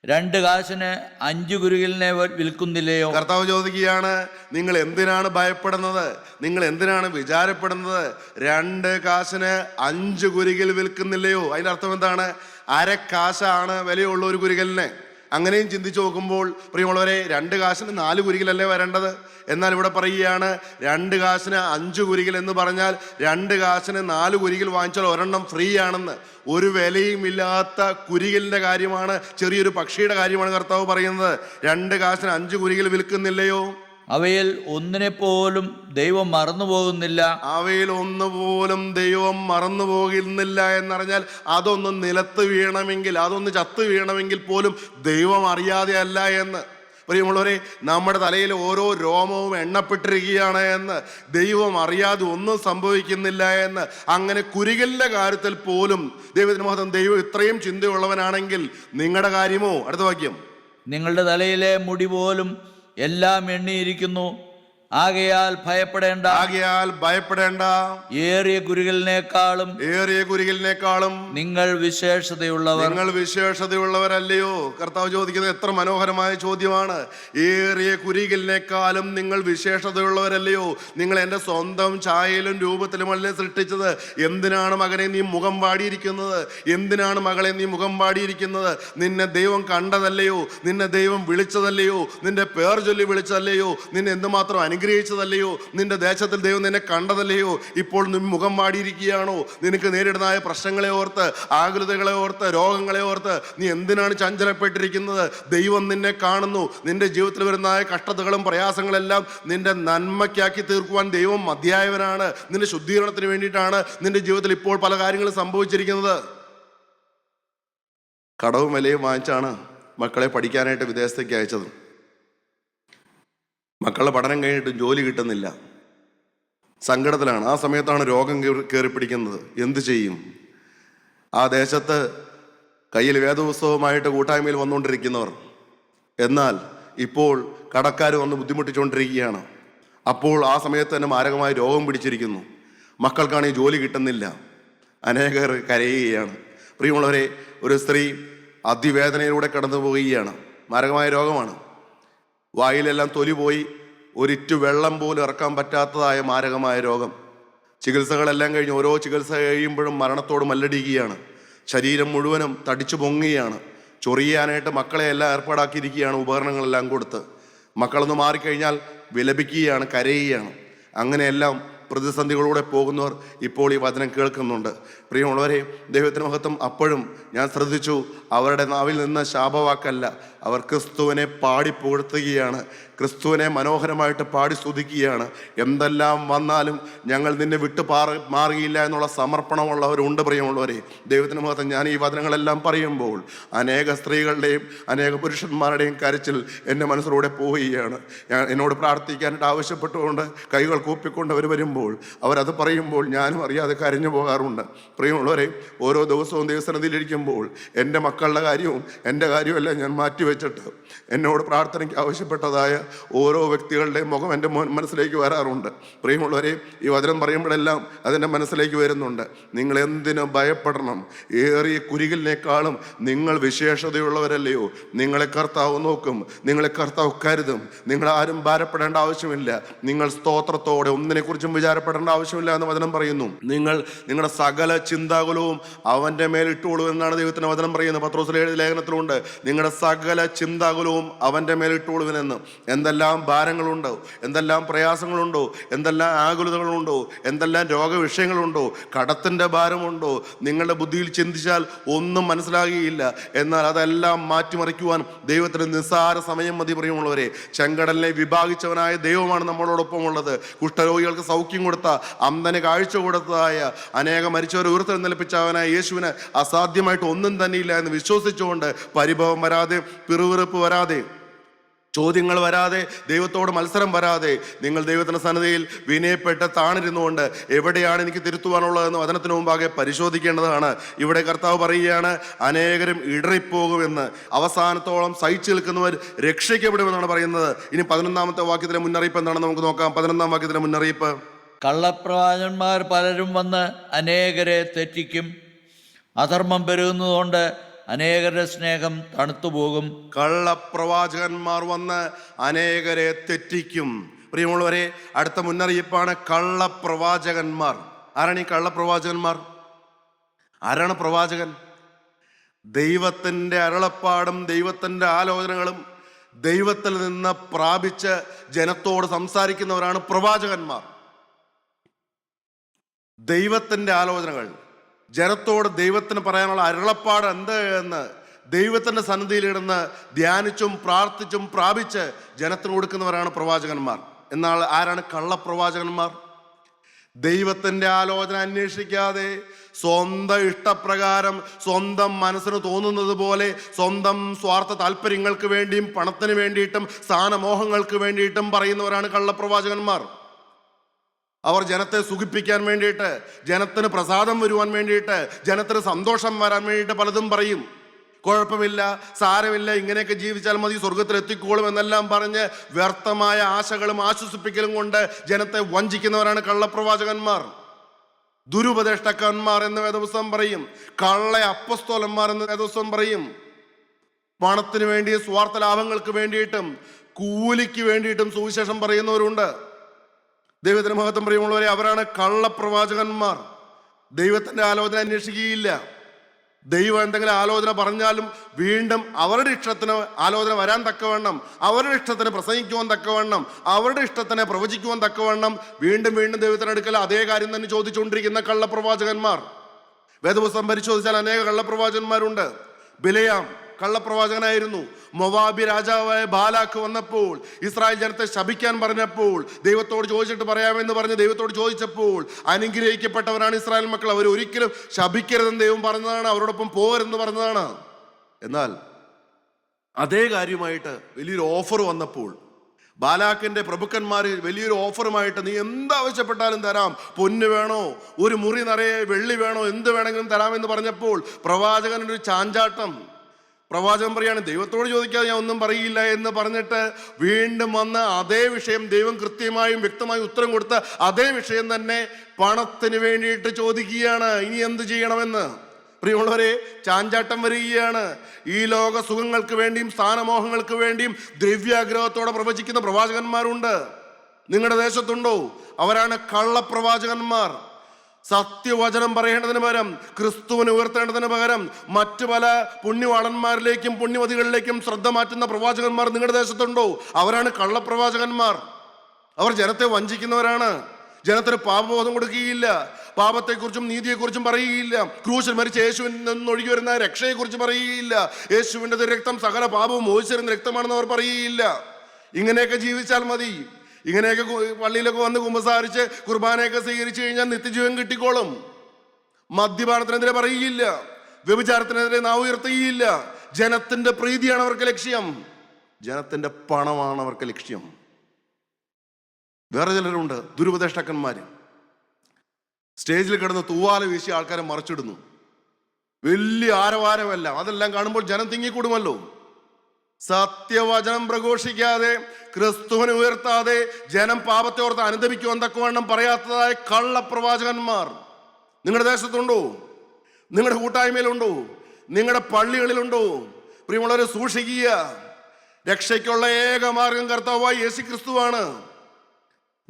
രണ്ട് കാശിന് അഞ്ച് കുരുകിലിനെ വിൽക്കുന്നില്ലയോ? കർത്താവ് ചോദിക്കുകയാണ് നിങ്ങൾ എന്തിനാണ് ഭയപ്പെടുന്നത്? നിങ്ങൾ എന്തിനാണ് വിചാരപ്പെടുന്നത്? രണ്ട് കാശിന് അഞ്ച് കുരുകിൽ വിൽക്കുന്നില്ലയോ? അതിന്റെ അർത്ഥം എന്താണ്? അര കാശാണ് വിലയുള്ള ഒരു കുരികലിന്. അങ്ങനെയും ചിന്തിച്ചു നോക്കുമ്പോൾ പ്രിയമുള്ളവരെ രണ്ട് കാശിന് നാല് കുരികിലല്ലേ വരേണ്ടത്? എന്നാൽ ഇവിടെ പറയുകയാണ് രണ്ട് കാശിന് അഞ്ച് കുരികിൽ എന്ന് പറഞ്ഞാൽ രണ്ട് കാശിന് നാല് കുരികിൽ വാങ്ങിച്ചാൽ ഒരെണ്ണം ഫ്രീ ആണെന്ന് ഒരു വിലയും ഇല്ലാത്ത കുരികിലിന്റെ കാര്യമാണ് ചെറിയൊരു പക്ഷിയുടെ കാര്യമാണ് കർത്താവ് പറയുന്നത്. രണ്ട് കാശിന് അഞ്ച് കുരികിൽ വിൽക്കുന്നില്ലയോ? അവയിൽ ഒന്നിനെ പോലും ദൈവം മറന്നു പോകുന്നില്ല. അവയിൽ ഒന്നുപോലും ദൈവം മറന്നു പോകുന്നില്ല എന്നറിഞ്ഞാൽ അതൊന്ന് നിലത്ത് വീണമെങ്കിൽ അതൊന്ന് ചത്ത് വീണമെങ്കിൽ പോലും ദൈവം അറിയാതെ അല്ല എന്ന്. പ്രിയമുള്ളവരെ നമ്മുടെ തലയിൽ ഓരോ രോമവും എണ്ണപ്പെട്ടിരിക്കുകയാണ് എന്ന്. ദൈവം അറിയാതെ ഒന്നും സംഭവിക്കുന്നില്ല എന്ന്. അങ്ങനെ കുരുകലിന്റെ കാര്യത്തിൽ പോലും ദൈവത്തിന് മഹത്വം ദൈവം ഇത്രയും ചിന്തയുള്ളവനാണെങ്കിൽ നിങ്ങളുടെ കാര്യമോ? അടുത്ത വാക്യം. നിങ്ങളുടെ തലയിലെ മുടി പോലും എല്ലാം എണ്ണിയിരിക്കുന്നു. ആകയാൽ ഭയപ്പെടേണ്ട. ആകയാൽ ഭയപ്പെടേണ്ട. ഏറിയ ഗുരുകളിനേക്കാളും ഏറിയ ഗുരുകളിനേക്കാളും നിങ്ങൾ വിശേഷതയുള്ളവർ. നിങ്ങൾ വിശേഷതയുള്ളവരല്ലയോ? കർത്താവ് ചോദിക്കുന്നത് എത്ര മനോഹരമായ ചോദ്യമാണ്. ഏറിയ കുരികലിനേക്കാളും നിങ്ങൾ വിശേഷതയുള്ളവരല്ലയോ? നിങ്ങൾ എന്റെ സ്വന്തം ചായയിലും രൂപത്തിലുമല്ലേ സൃഷ്ടിച്ചത്? എന്തിനാണ് മകനെ നീ മുഖം വാടിയിരിക്കുന്നത്? എന്തിനാണ് മകളെ നീ മുഖം വാടിയിരിക്കുന്നത്? നിന്നെ ദൈവം കണ്ടതല്ലയോ? നിന്നെ ദൈവം വിളിച്ചതല്ലയോ? നിന്റെ പേർ ചൊല്ലി വിളിച്ചതല്ലയോ? നിന്നെ എന്തുമാത്രം അനുഗ്രഹിച്ചതല്ലയോ നിന്റെ ദേശത്തിൽ ദൈവം നിന്നെ കണ്ടതല്ലയോ? ഇപ്പോൾ നീ മുഖം മാടിയിരിക്കുകയാണോ നിനക്ക് നേരിടുന്നതായ പ്രശ്നങ്ങളെ ഓർത്ത് ആകുലതകളെ ഓർത്ത് രോഗങ്ങളെ ഓർത്ത് നീ എന്തിനാണ് ചഞ്ചലപ്പെട്ടിരിക്കുന്നത്? ദൈവം നിന്നെ കാണുന്നു. നിന്റെ ജീവിതത്തിൽ വരുന്നതായ കഷ്ടതകളും പ്രയാസങ്ങളെല്ലാം നിന്റെ നന്മയ്ക്കാക്കി തീർക്കുവാൻ ദൈവം മധ്യായവനാണ് നിന്റെ ശുദ്ധീകരണത്തിന് വേണ്ടിയിട്ടാണ് നിന്റെ ജീവിതത്തിൽ ഇപ്പോൾ പല കാര്യങ്ങളും സംഭവിച്ചിരിക്കുന്നത്. കടവും വിലയും വാങ്ങിച്ചാണ് മക്കളെ പഠിക്കാനായിട്ട് വിദേശത്തേക്ക് അയച്ചത്. മക്കളുടെ പഠനം കഴിഞ്ഞിട്ടും ജോലി കിട്ടുന്നില്ല. സങ്കടത്തിലാണ്. ആ സമയത്താണ് രോഗം കയറി- പിടിക്കുന്നത്. എന്ത് ചെയ്യും? ആ ദേശത്ത് കയ്യിൽ വേദപുസ്തകവുമായിട്ട് കൂട്ടായ്മയിൽ വന്നുകൊണ്ടിരിക്കുന്നവർ. എന്നാൽ ഇപ്പോൾ കടക്കാർ വന്ന് ബുദ്ധിമുട്ടിച്ചുകൊണ്ടിരിക്കുകയാണ്. അപ്പോൾ ആ സമയത്ത് തന്നെ മാരകമായ രോഗം പിടിച്ചിരിക്കുന്നു. മക്കൾക്കാണെങ്കിൽ ജോലി കിട്ടുന്നില്ല. അനേകർ കരയുകയാണ്. പ്രിയമുള്ളവരെ ഒരു സ്ത്രീ അതിവേദനയിലൂടെ കടന്നു പോവുകയാണ് മാരകമായ രോഗമാണ്. വായിലെല്ലാം തൊലി പോയി ഒരിറ്റു വെള്ളം പോലും ഇറക്കാൻ പറ്റാത്തതായ മാരകമായ രോഗം. ചികിത്സകളെല്ലാം കഴിഞ്ഞ് ഓരോ ചികിത്സ കഴിയുമ്പോഴും മരണത്തോട് മല്ലടിക്കുകയാണ്. ശരീരം മുഴുവനും തടിച്ചു പൊങ്ങുകയാണ്. ചൊറിയാനായിട്ട് മക്കളെ എല്ലാം ഏർപ്പാടാക്കിയിരിക്കുകയാണ് ഉപകരണങ്ങളെല്ലാം കൊടുത്ത്. മക്കളൊന്ന് മാറിക്കഴിഞ്ഞാൽ വിലപിക്കുകയാണ് കരയുകയാണ്. അങ്ങനെയെല്ലാം പ്രതിസന്ധികളിലൂടെ പോകുന്നവർ ഇപ്പോൾ ഈ വചനം കേൾക്കുന്നുണ്ട്. പ്രിയമുള്ളവരെ ദൈവത്തിന് മഹത്വം അപ്പോഴും ഞാൻ ശ്രദ്ധിച്ചു. അവരുടെ നാവിൽ നിന്ന് ശാപവാക്കല്ല. അവർ ക്രിസ്തുവിനെ പാടി പുകഴ്ത്തുകയാണ് ക്രിസ്തുവിനെ മനോഹരമായിട്ട് പാടി സ്തുതിക്കുകയാണ് എന്തെല്ലാം വന്നാലും ഞങ്ങൾ നിന്നെ വിട്ടു പാറ മാറിയില്ല എന്നുള്ള സമർപ്പണമുള്ളവരുണ്ട് പ്രിയമുള്ളവരെ. ദൈവത്തിന് മുഖത്ത് ഞാൻ ഈ വചനങ്ങളെല്ലാം പറയുമ്പോൾ അനേക സ്ത്രീകളുടെയും അനേക പുരുഷന്മാരുടെയും കരച്ചിൽ എന്റെ മനസ്സിലൂടെ പോവുകയാണ്. ഞാൻ എന്നോട് പ്രാർത്ഥിക്കാനായിട്ട് ആവശ്യപ്പെട്ടുകൊണ്ട് കൈകൾ കൂപ്പിക്കൊണ്ട് അവർ വരുമ്പോൾ അവരത് പറയുമ്പോൾ ഞാനും അറിയാതെ കരഞ്ഞു പോകാറുണ്ട്. പ്രിയമുള്ളവരെ ഓരോ ദിവസവും ദൈവസന്നിധിയിലിരിക്കുമ്പോൾ എന്റെ മക്കളുടെ കാര്യവും എന്റെ കാര്യവും എല്ലാം ഞാൻ മാറ്റിവെച്ചിട്ട് എന്നോട് പ്രാർത്ഥനയ്ക്ക് ആവശ്യപ്പെട്ടതായ ഓരോ വ്യക്തികളുടെയും മുഖം എന്റെ മനസ്സിലേക്ക് വരാറുണ്ട്. പ്രിയമുള്ളവരെ ഈ വചനം പറയുമ്പോഴെല്ലാം അതെന്റെ മനസ്സിലേക്ക് വരുന്നുണ്ട്. നിങ്ങൾ എന്തിനു ഭയപ്പെടണം? ഏറിയ കുരികിലിനേക്കാളും നിങ്ങൾ വിശേഷതയുള്ളവരല്ലയോ? നിങ്ങളെ കർത്താവ് നോക്കും നിങ്ങളെ കർത്താവ് കരുതും. നിങ്ങൾ ആരും ഭാരപ്പെടേണ്ട ആവശ്യമില്ല. നിങ്ങൾ സ്തോത്രത്തോടെ ഒന്നിനെക്കുറിച്ചും വിചാരപ്പെടേണ്ട ആവശ്യമില്ല എന്ന് വചനം പറയുന്നു. നിങ്ങൾ നിങ്ങളുടെ സകല ചിന്താകുലവും അവന്റെ മേൽ ഇട്ടുകൊള്ളൂ എന്നാണ് ദൈവത്തിന്റെ വചനം പറയുന്നത്. പത്രോസിലെ എഴുതിയ ലേഖനത്തിലുണ്ട്. നിങ്ങളുടെ സകല ചിന്താകുലവും അവന്റെ മേലിട്ടോളുവിനെന്ന് എന്തെല്ലാം ഭാരങ്ങളുണ്ടോ? എന്തെല്ലാം പ്രയാസങ്ങളുണ്ടോ? എന്തെല്ലാം ആകുലതകളുണ്ടോ? എന്തെല്ലാം രോഗവിഷയങ്ങളുണ്ടോ? കടത്തിന്റെ ഭാരമുണ്ടോ? നിങ്ങളുടെ ബുദ്ധിയിൽ ചിന്തിച്ചാൽ ഒന്നും മനസ്സിലാകുകയില്ല. എന്നാൽ അതെല്ലാം മാറ്റിമറിക്കുവാൻ ദൈവത്തിന് നിസ്സാര സമയം മതി പ്രിയമുള്ളവരെ. ചെങ്കടലിനെ വിഭാഗിച്ചവനായ ദൈവമാണ് നമ്മളോടൊപ്പം ഉള്ളത് കുഷ്ഠരോഗികൾക്ക് സൗഖ്യം കൊടുത്ത അന്തന് കാഴ്ച കൊടുത്തതായ അനേകം മരിച്ചവരെ ഉയർത്തെഴുന്നേൽപ്പിച്ചവനായ യേശുവിന് അസാധ്യമായിട്ട് ഒന്നും തന്നെയില്ല എന്ന് വിശ്വസിച്ചുകൊണ്ട് പരിഭവം വരാതെ പിറുവിറുപ്പ് വരാതെ ചോദ്യങ്ങൾ വരാതെ ദൈവത്തോട് മത്സരം വരാതെ നിങ്ങൾ ദൈവത്തിന്റെ സന്നദ്ധയിൽ വിനയപ്പെട്ട് താണിരുന്നുകൊണ്ട് എവിടെയാണ് എനിക്ക് തിരുത്തുവാനുള്ളതെന്ന് വചനത്തിന് മുമ്പാകെ പരിശോധിക്കേണ്ടതാണ്. ഇവിടെ കർത്താവ് പറയുകയാണ് അനേകരും ഇടറിപ്പോകുമെന്ന്. അവസാനത്തോളം സഹിച്ചു നിൽക്കുന്നവർ രക്ഷിക്കപ്പെടുമെന്നാണ് പറയുന്നത്. ഇനി പതിനൊന്നാമത്തെ വാക്യത്തിലെ മുന്നറിയിപ്പ് എന്താണെന്ന് നമുക്ക് നോക്കാം. പതിനൊന്നാം വാക്യത്തിലെ മുന്നറിയിപ്പ്. കള്ളപ്രവാചന്മാർ പലരും വന്ന് അനേകരെ തെറ്റിക്കും. അധർമ്മം പെരുകുന്നതുകൊണ്ട് അനേകരുടെ സ്നേഹം തണുത്തുപോകും. കള്ളപ്രവാചകന്മാർ വന്ന് അനേകരെ തെറ്റിക്കും. പ്രിയമുള്ളവരെ അടുത്ത മുന്നറിയിപ്പാണ് കള്ളപ്രവാചകന്മാർ. ആരാണ് ഈ കള്ളപ്രവാചകന്മാർ? ആരാണ് പ്രവാചകൻ? ദൈവത്തിന്റെ അരളപ്പാടും ദൈവത്തിന്റെ ആലോചനകളും ദൈവത്തിൽ നിന്ന് പ്രാപിച്ച് ജനത്തോട് സംസാരിക്കുന്നവരാണ് പ്രവാചകന്മാർ. ദൈവത്തിന്റെ ആലോചനകൾ ജനത്തോട് ദൈവത്തിന് പറയാനുള്ള അരുളപ്പാട് എന്ത് എന്ന് ദൈവത്തിന്റെ സന്നിധിയിലിടുന്ന് ധ്യാനിച്ചും പ്രാർത്ഥിച്ചും പ്രാപിച്ച് ജനത്തിന് കൊടുക്കുന്നവരാണ് പ്രവാചകന്മാർ. എന്നാൽ ആരാണ് കള്ളപ്രവാചകന്മാർ? ദൈവത്തിന്റെ ആലോചന അന്വേഷിക്കാതെ സ്വന്തം ഇഷ്ടപ്രകാരം സ്വന്തം മനസ്സിന് തോന്നുന്നത് പോലെ സ്വന്തം സ്വാർത്ഥ താല്പര്യങ്ങൾക്ക് വേണ്ടിയും പണത്തിന് വേണ്ടിയിട്ടും സ്ഥാനമോഹങ്ങൾക്ക് വേണ്ടിയിട്ടും പറയുന്നവരാണ് കള്ളപ്രവാചകന്മാർ. അവർ ജനത്തെ സുഖിപ്പിക്കാൻ വേണ്ടിയിട്ട് ജനത്തിന് പ്രസാദം വരുവാൻ വേണ്ടിയിട്ട് ജനത്തിന് സന്തോഷം വരാൻ വേണ്ടിയിട്ട് പലതും പറയും. കുഴപ്പമില്ല സാരമില്ല ഇങ്ങനെയൊക്കെ ജീവിച്ചാൽ മതി സ്വർഗത്തിൽ എത്തിക്കോളും എന്നെല്ലാം പറഞ്ഞ് വ്യർത്ഥമായ ആശകളും ആശ്വസിപ്പിക്കലും കൊണ്ട് ജനത്തെ വഞ്ചിക്കുന്നവരാണ് കള്ളപ്രവാചകന്മാർ. ദുരുപദേഷ്ടക്കന്മാർ എന്ന് വേദപുസ്തകം പറയും. കള്ള അപ്പസ്തോലന്മാർ എന്ന് വേദപുസ്തകം പറയും. പണത്തിന് വേണ്ടി സ്വാർത്ഥ ലാഭങ്ങൾക്ക് വേണ്ടിയിട്ടും കൂലിക്ക് വേണ്ടിയിട്ടും സുവിശേഷം പറയുന്നവരുണ്ട്. ദൈവത്തിന് മഹത്വം പ്രിയമുള്ളവരെ അവരാണ് കള്ളപ്രവാചകന്മാർ. ദൈവത്തിന്റെ ആലോചന അന്വേഷിക്കുകയില്ല. ദൈവം എന്തെങ്കിലും ആലോചന പറഞ്ഞാലും വീണ്ടും അവരുടെ ഇഷ്ടത്തിന് ആലോചന വരാൻ തക്കവണ്ണം അവരുടെ ഇഷ്ടത്തിന് പ്രസംഗിക്കുവാൻ തക്കവണ്ണം അവരുടെ ഇഷ്ടത്തിന് പ്രവചിക്കുവാൻ തക്കവണ്ണം വീണ്ടും വീണ്ടും ദൈവത്തിനടുക്കൽ അതേ കാര്യം തന്നെ ചോദിച്ചുകൊണ്ടിരിക്കുന്ന കള്ളപ്രവാചകന്മാർ. വേദപുസ്തകം പരിശോധിച്ചാൽ അനേക കള്ളപ്രവാചകന്മാരുണ്ട്. ബിലയാം കള്ളപ്രവാചകനായിരുന്നു. മൊവാബി രാജാവായ ബാലാക്ക് വന്നപ്പോൾ ഇസ്രായേൽ ജനത്തെ ശപിക്കാൻ പറഞ്ഞപ്പോൾ ദൈവത്തോട് ചോദിച്ചിട്ട് പറയാമെന്ന് പറഞ്ഞ് ദൈവത്തോട് ചോദിച്ചപ്പോൾ അനുഗ്രഹിക്കപ്പെട്ടവരാണ് ഇസ്രായേൽ മക്കൾ. അവർ ഒരിക്കലും ശപിക്കരുതെന്ന് ദൈവം പറഞ്ഞതാണ് അവരോടൊപ്പം പോകരുതെന്ന് പറഞ്ഞതാണ്. എന്നാൽ അതേ കാര്യമായിട്ട് വലിയൊരു ഓഫർ വന്നപ്പോൾ ബാലാക്കിന്റെ പ്രഭുക്കന്മാർ വലിയൊരു ഓഫറുമായിട്ട് നീ എന്താവശ്യപ്പെട്ടാലും തരാം പൊന്ന് വേണോ ഒരു മുറി നിറയെ വെള്ളി വേണോ എന്ത് വേണമെങ്കിലും തരാമെന്ന് പറഞ്ഞപ്പോൾ പ്രവാചകനൊരു ചാഞ്ചാട്ടം. പ്രവാചകൻ പറയാണ് ദൈവത്തോട് ചോദിക്കാതെ ഞാൻ ഒന്നും പറയില്ല എന്ന് പറഞ്ഞിട്ട് വീണ്ടും വന്ന് അതേ വിഷയം ദൈവം കൃത്യമായും വ്യക്തമായും ഉത്തരം കൊടുത്ത അതേ വിഷയം തന്നെ പണത്തിന് വേണ്ടിയിട്ട് ചോദിക്കുകയാണ്. ഇനി എന്ത് ചെയ്യണമെന്ന്? പ്രിയമുള്ളവരെ ചാഞ്ചാട്ടം വരികയാണ്. ഈ ലോക സുഖങ്ങൾക്ക് വേണ്ടിയും സ്ഥാനമോഹങ്ങൾക്ക് വേണ്ടിയും ദ്രവ്യാഗ്രഹത്തോടെ പ്രവചിക്കുന്ന പ്രവാചകന്മാരുണ്ട്. നിങ്ങളുടെ ദേശത്തുണ്ടോ? അവരാണ് കള്ളപ്രവാചകന്മാർ. സത്യവചനം പറയേണ്ടതിന് പകരം ക്രിസ്തുവിനെ ഉയർത്തേണ്ടതിന് പകരം മറ്റു പല പുണ്യവാളന്മാരിലേക്കും പുണ്യവതികളിലേക്കും ശ്രദ്ധ മാറ്റുന്ന പ്രവാചകന്മാർ നിങ്ങളുടെ ദേശത്തുണ്ടോ? അവരാണ് കള്ളപ്രവാചകന്മാർ. അവർ ജനത്തെ വഞ്ചിക്കുന്നവരാണ്. ജനത്തിന് പാപബോധം കൊടുക്കുകയില്ല. പാപത്തെക്കുറിച്ചും നീതിയെക്കുറിച്ചും പറയുകയില്ല. ക്രൂശിൽ മരിച്ച യേശുവിൽ നിന്നൊഴുകി വരുന്ന രക്ഷയെക്കുറിച്ച് പറയുകയില്ല. യേശുവിന്റെ രക്തം സകല പാപവും മോചിച്ചിരുന്ന രക്തമാണെന്ന് അവർ പറയുകയില്ല. ഇങ്ങനെയൊക്കെ ജീവിച്ചാൽ മതി. ഇങ്ങനെയൊക്കെ പള്ളിയിലൊക്കെ വന്ന് കുമ്പസാരിച്ച് കുർബാനയൊക്കെ സ്വീകരിച്ചു കഴിഞ്ഞാൽ നിത്യജീവൻ കിട്ടിക്കോളും. മദ്യപാനത്തിനെതിരെ പറയുകയില്ല. വ്യഭിചാരത്തിനെതിരെ നാവ് ഉയർത്തുകയില്ല. ജനത്തിന്റെ പ്രീതിയാണ് അവർക്ക് ലക്ഷ്യം. ജനത്തിന്റെ പണമാണ് അവർക്ക് ലക്ഷ്യം. വേറെ ചിലരുണ്ട്. ദുരുപദേഷ്ടക്കന്മാർ സ്റ്റേജിൽ കിടന്ന് തൂവാല വീശി ആൾക്കാരെ മറിച്ചിടുന്നു. വലിയ ആരവാരമല്ല. അതെല്ലാം കാണുമ്പോൾ ജനം തിങ്ങിക്കൂടുമല്ലോ. സത്യവചനം പ്രഘോഷിക്കാതെ ക്രിസ്തുവിനെ ഉയർത്താതെ ജനം പാപത്തെ ഓർത്ത് അനുദപിക്കുവാൻ തക്കവണ്ണം പറയാത്തതായ കള്ളപ്രവാചകന്മാർ. നിങ്ങളുടെ ദേശത്തുണ്ടോ? നിങ്ങളുടെ കൂട്ടായ്മയിലുണ്ടോ? നിങ്ങളുടെ പള്ളികളിലുണ്ടോ? പ്രിയമുള്ളവരെ സൂക്ഷിക്കുക. രക്ഷയ്ക്കുള്ള ഏക മാർഗം കർത്താവായി യേശു ക്രിസ്തുവാണ്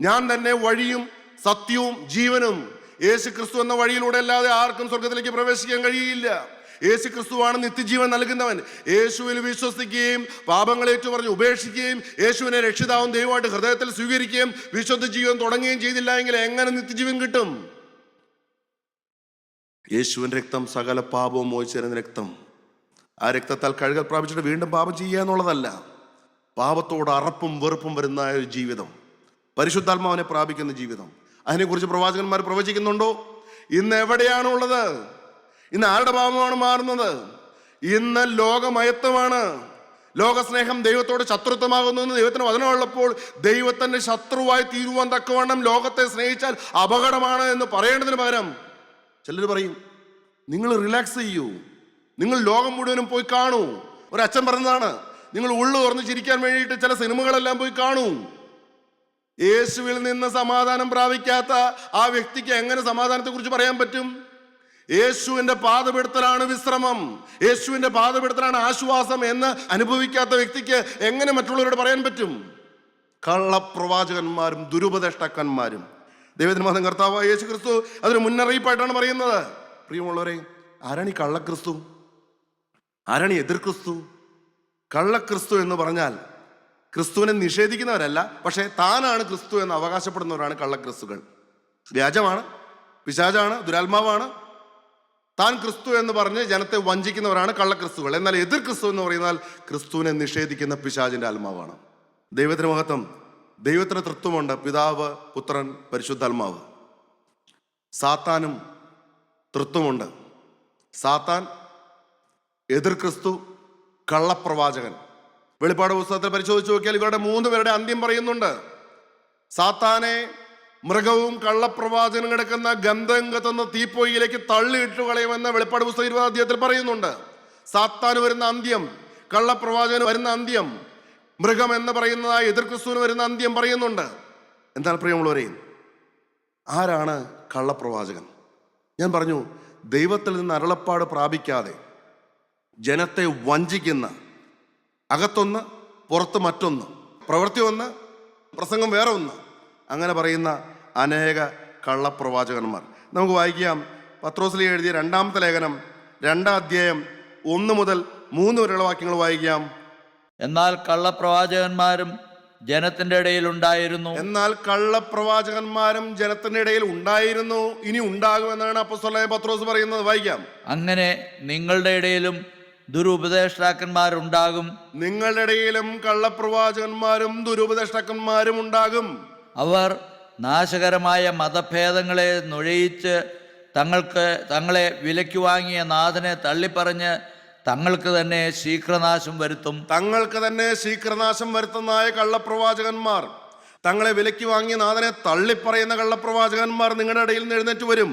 ഞാൻ തന്നെ വഴിയും സത്യവും ജീവനും യേശു ക്രിസ്തു എന്ന വഴിയിലൂടെ അല്ലാതെ ആർക്കും സ്വർഗത്തിലേക്ക് പ്രവേശിക്കാൻ കഴിയില്ല. യേശു ക്രിസ്തുവാണ് നിത്യജീവൻ നൽകുന്നവൻ. യേശുവിൽ വിശ്വസിക്കുകയും പാപങ്ങളേറ്റു പറഞ്ഞ് ഉപേക്ഷിക്കുകയും യേശുവിനെ രക്ഷിതാവും ദൈവമായിട്ട് ഹൃദയത്തിൽ സ്വീകരിക്കുകയും വിശുദ്ധ ജീവൻ തുടങ്ങുകയും ചെയ്തില്ല എങ്കിൽ എങ്ങനെ നിത്യജീവൻ കിട്ടും? യേശുവിന്റെ രക്തം സകല പാപവും മോചിച്ചിരുന്ന രക്തം. ആ രക്തത്താൽ കഴുകൽ പ്രാപിച്ചിട്ട് വീണ്ടും പാപം ചെയ്യുക എന്നുള്ളതല്ല. പാപത്തോട് അറപ്പും വെറുപ്പും വരുന്ന ഒരു ജീവിതം. പരിശുദ്ധാത്മാവിനെ പ്രാപിക്കുന്ന ജീവിതം. അതിനെക്കുറിച്ച് പ്രവാചകന്മാർ പ്രവചിക്കുന്നുണ്ടോ? ഇന്ന് എവിടെയാണ് ഉള്ളത് ഇന്ന് ആരുടെ ഭാവമാണ് മാറുന്നത്? ഇന്ന് ലോകമയത്വമാണ്. ലോകസ്നേഹം ദൈവത്തോട് ശത്രുത്വമാകുന്നു എന്ന് ദൈവത്തിന് വചനമുള്ളപ്പോൾ ദൈവത്തിന്റെ ശത്രുവായി തീരുവാൻ തക്കവണ്ണം ലോകത്തെ സ്നേഹിച്ചാൽ അപകടമാണ് എന്ന് പറയേണ്ടതിന് പകരം ചിലർ പറയും നിങ്ങൾ റിലാക്സ് ചെയ്യൂ. നിങ്ങൾ ലോകം മുഴുവനും പോയി കാണൂ. ഒരച്ഛൻ പറഞ്ഞതാണ് നിങ്ങൾ ഉള്ളു തുറന്ന് ചിരിക്കാൻ വേണ്ടിയിട്ട് ചില സിനിമകളെല്ലാം പോയി കാണൂ. യേശുവിൽ നിന്ന് സമാധാനം പ്രാപിക്കാത്ത ആ വ്യക്തിക്ക് എങ്ങനെ സമാധാനത്തെ കുറിച്ച് പറയാൻ പറ്റും? യേശുവിന്റെ പാതപെടുത്തലാണ് വിശ്രമം. യേശുവിന്റെ പാതപെടുത്തലാണ് ആശ്വാസം എന്ന് അനുഭവിക്കാത്ത വ്യക്തിക്ക് എങ്ങനെ മറ്റുള്ളവരോട് പറയാൻ പറ്റും? കള്ളപ്രവാചകന്മാരും ദുരുപദേഷ്ടാക്കന്മാരും. ദൈവത്തിന് മതം കർത്താവ് യേശു ക്രിസ്തു അതൊരു മുന്നറിയിപ്പായിട്ടാണ് പറയുന്നത്. പ്രിയമുള്ളവരെ ആരാണ് കള്ളക്രിസ്തു? ആരാണ് എതിർ ക്രിസ്തു കള്ളക്രിസ്തു എന്ന് പറഞ്ഞാൽ ക്രിസ്തുവിനെ നിഷേധിക്കുന്നവരല്ല പക്ഷേ താനാണ് ക്രിസ്തു എന്ന് അവകാശപ്പെടുന്നവരാണ് കള്ളക്രിസ്തുക്കൾ. വ്യാജമാണ് പിശാചാണ് ദുരാത്മാവാണ് താൻ ക്രിസ്തു എന്ന് പറഞ്ഞ് ജനത്തെ വഞ്ചിക്കുന്നവരാണ് കള്ളക്രിസ്തുകൾ. എന്നാൽ എതിർ ക്രിസ്തു എന്ന് പറയുന്നാൽ ക്രിസ്തുവിനെ നിഷേധിക്കുന്ന പിശാചിന്റെ ആത്മാവാണ്. ദൈവത്തിന് മഹത്വം. ദൈവത്തിന് തൃത്വമുണ്ട്. പിതാവ് പുത്രൻ പരിശുദ്ധാത്മാവ്. സാത്താനും തൃത്വമുണ്ട്. സാത്താൻ എതിർ ക്രിസ്തു കള്ളപ്രവാചകൻ. വെളിപ്പാട് പുസ്തകത്തിൽ പരിശോധിച്ച് നോക്കിയാൽ ഇവരുടെ മൂന്ന് പേരുടെ അന്ത്യം പറയുന്നുണ്ട്. സാത്താനെ മൃഗവും കള്ളപ്രവാചനം കിടക്കുന്ന ഗന്ധം കത്തുന്ന തീപ്പൊയിലേക്ക് തള്ളിയിട്ടു കളയുമെന്ന് വെളിപ്പാട് പുസ്തകം പറയുന്നുണ്ട്. സാത്താൻ വരുന്ന അന്ത്യം കള്ളപ്രവാചകന് വരുന്ന അന്ത്യം മൃഗം എന്ന് പറയുന്നതായി എതിർ ക്രിസ്തുവിന് വരുന്ന അന്ത്യം പറയുന്നുണ്ട്. എന്താണ് പ്രിയമുള്ളവരെ? ആരാണ് കള്ളപ്രവാചകൻ? ഞാൻ പറഞ്ഞു ദൈവത്തിൽ നിന്ന് അരുളപ്പാട് പ്രാപിക്കാതെ ജനത്തെ വഞ്ചിക്കുന്ന അകത്തൊന്ന് പുറത്ത് മറ്റൊന്ന് പ്രവൃത്തി ഒന്ന് പ്രസംഗം വേറെ ഒന്ന് അങ്ങനെ പറയുന്ന അനേക കള്ളപ്രവാചകന്മാർ. നമുക്ക് വായിക്കാം. പത്രോസിലി എഴുതിയ രണ്ടാമത്തെ ലേഖനം രണ്ടാം അധ്യായം ഒന്ന് മുതൽ മൂന്ന് വരെയുള്ള വാക്യങ്ങൾ വായിക്കാം. എന്നാൽ കള്ളപ്രവാചകന്മാരും ജനത്തിന്റെ ഇടയിൽ ഉണ്ടായിരുന്നു. എന്നാൽ കള്ളപ്രവാചകന്മാരും ജനത്തിന്റെ ഇടയിൽ ഉണ്ടായിരുന്നു ഇനി ഉണ്ടാകുമെന്നാണ് അപ്പസ്വലായ പത്രോസ് പറയുന്നത്. വായിക്കാം. അങ്ങനെ നിങ്ങളുടെ ഇടയിലും ദുരുപദേഷ്ടാക്കന്മാരുണ്ടാകും. നിങ്ങളുടെ ഇടയിലും കള്ളപ്രവാചകന്മാരും ദുരുപദേഷ്ടാക്കന്മാരും ഉണ്ടാകും. അവർ നാശകരമായ മതഭേദങ്ങളെ നുഴയിച്ച് തങ്ങൾക്ക് തങ്ങളെ വിലയ്ക്ക് വാങ്ങിയ നാഥനെ തള്ളിപ്പറഞ്ഞ് തങ്ങൾക്ക് തന്നെ ശീഘ്രനാശം വരുത്തും തങ്ങൾക്ക് തന്നെ ശീഘ്രനാശം വരുത്തുന്നതായ കള്ളപ്രവാചകന്മാർ തങ്ങളെ വിലയ്ക്ക് വാങ്ങിയ നാഥനെ തള്ളിപ്പറയുന്ന കള്ളപ്രവാചകന്മാർ നിങ്ങളുടെ ഇടയിൽ എഴുന്നേറ്റ് വരും.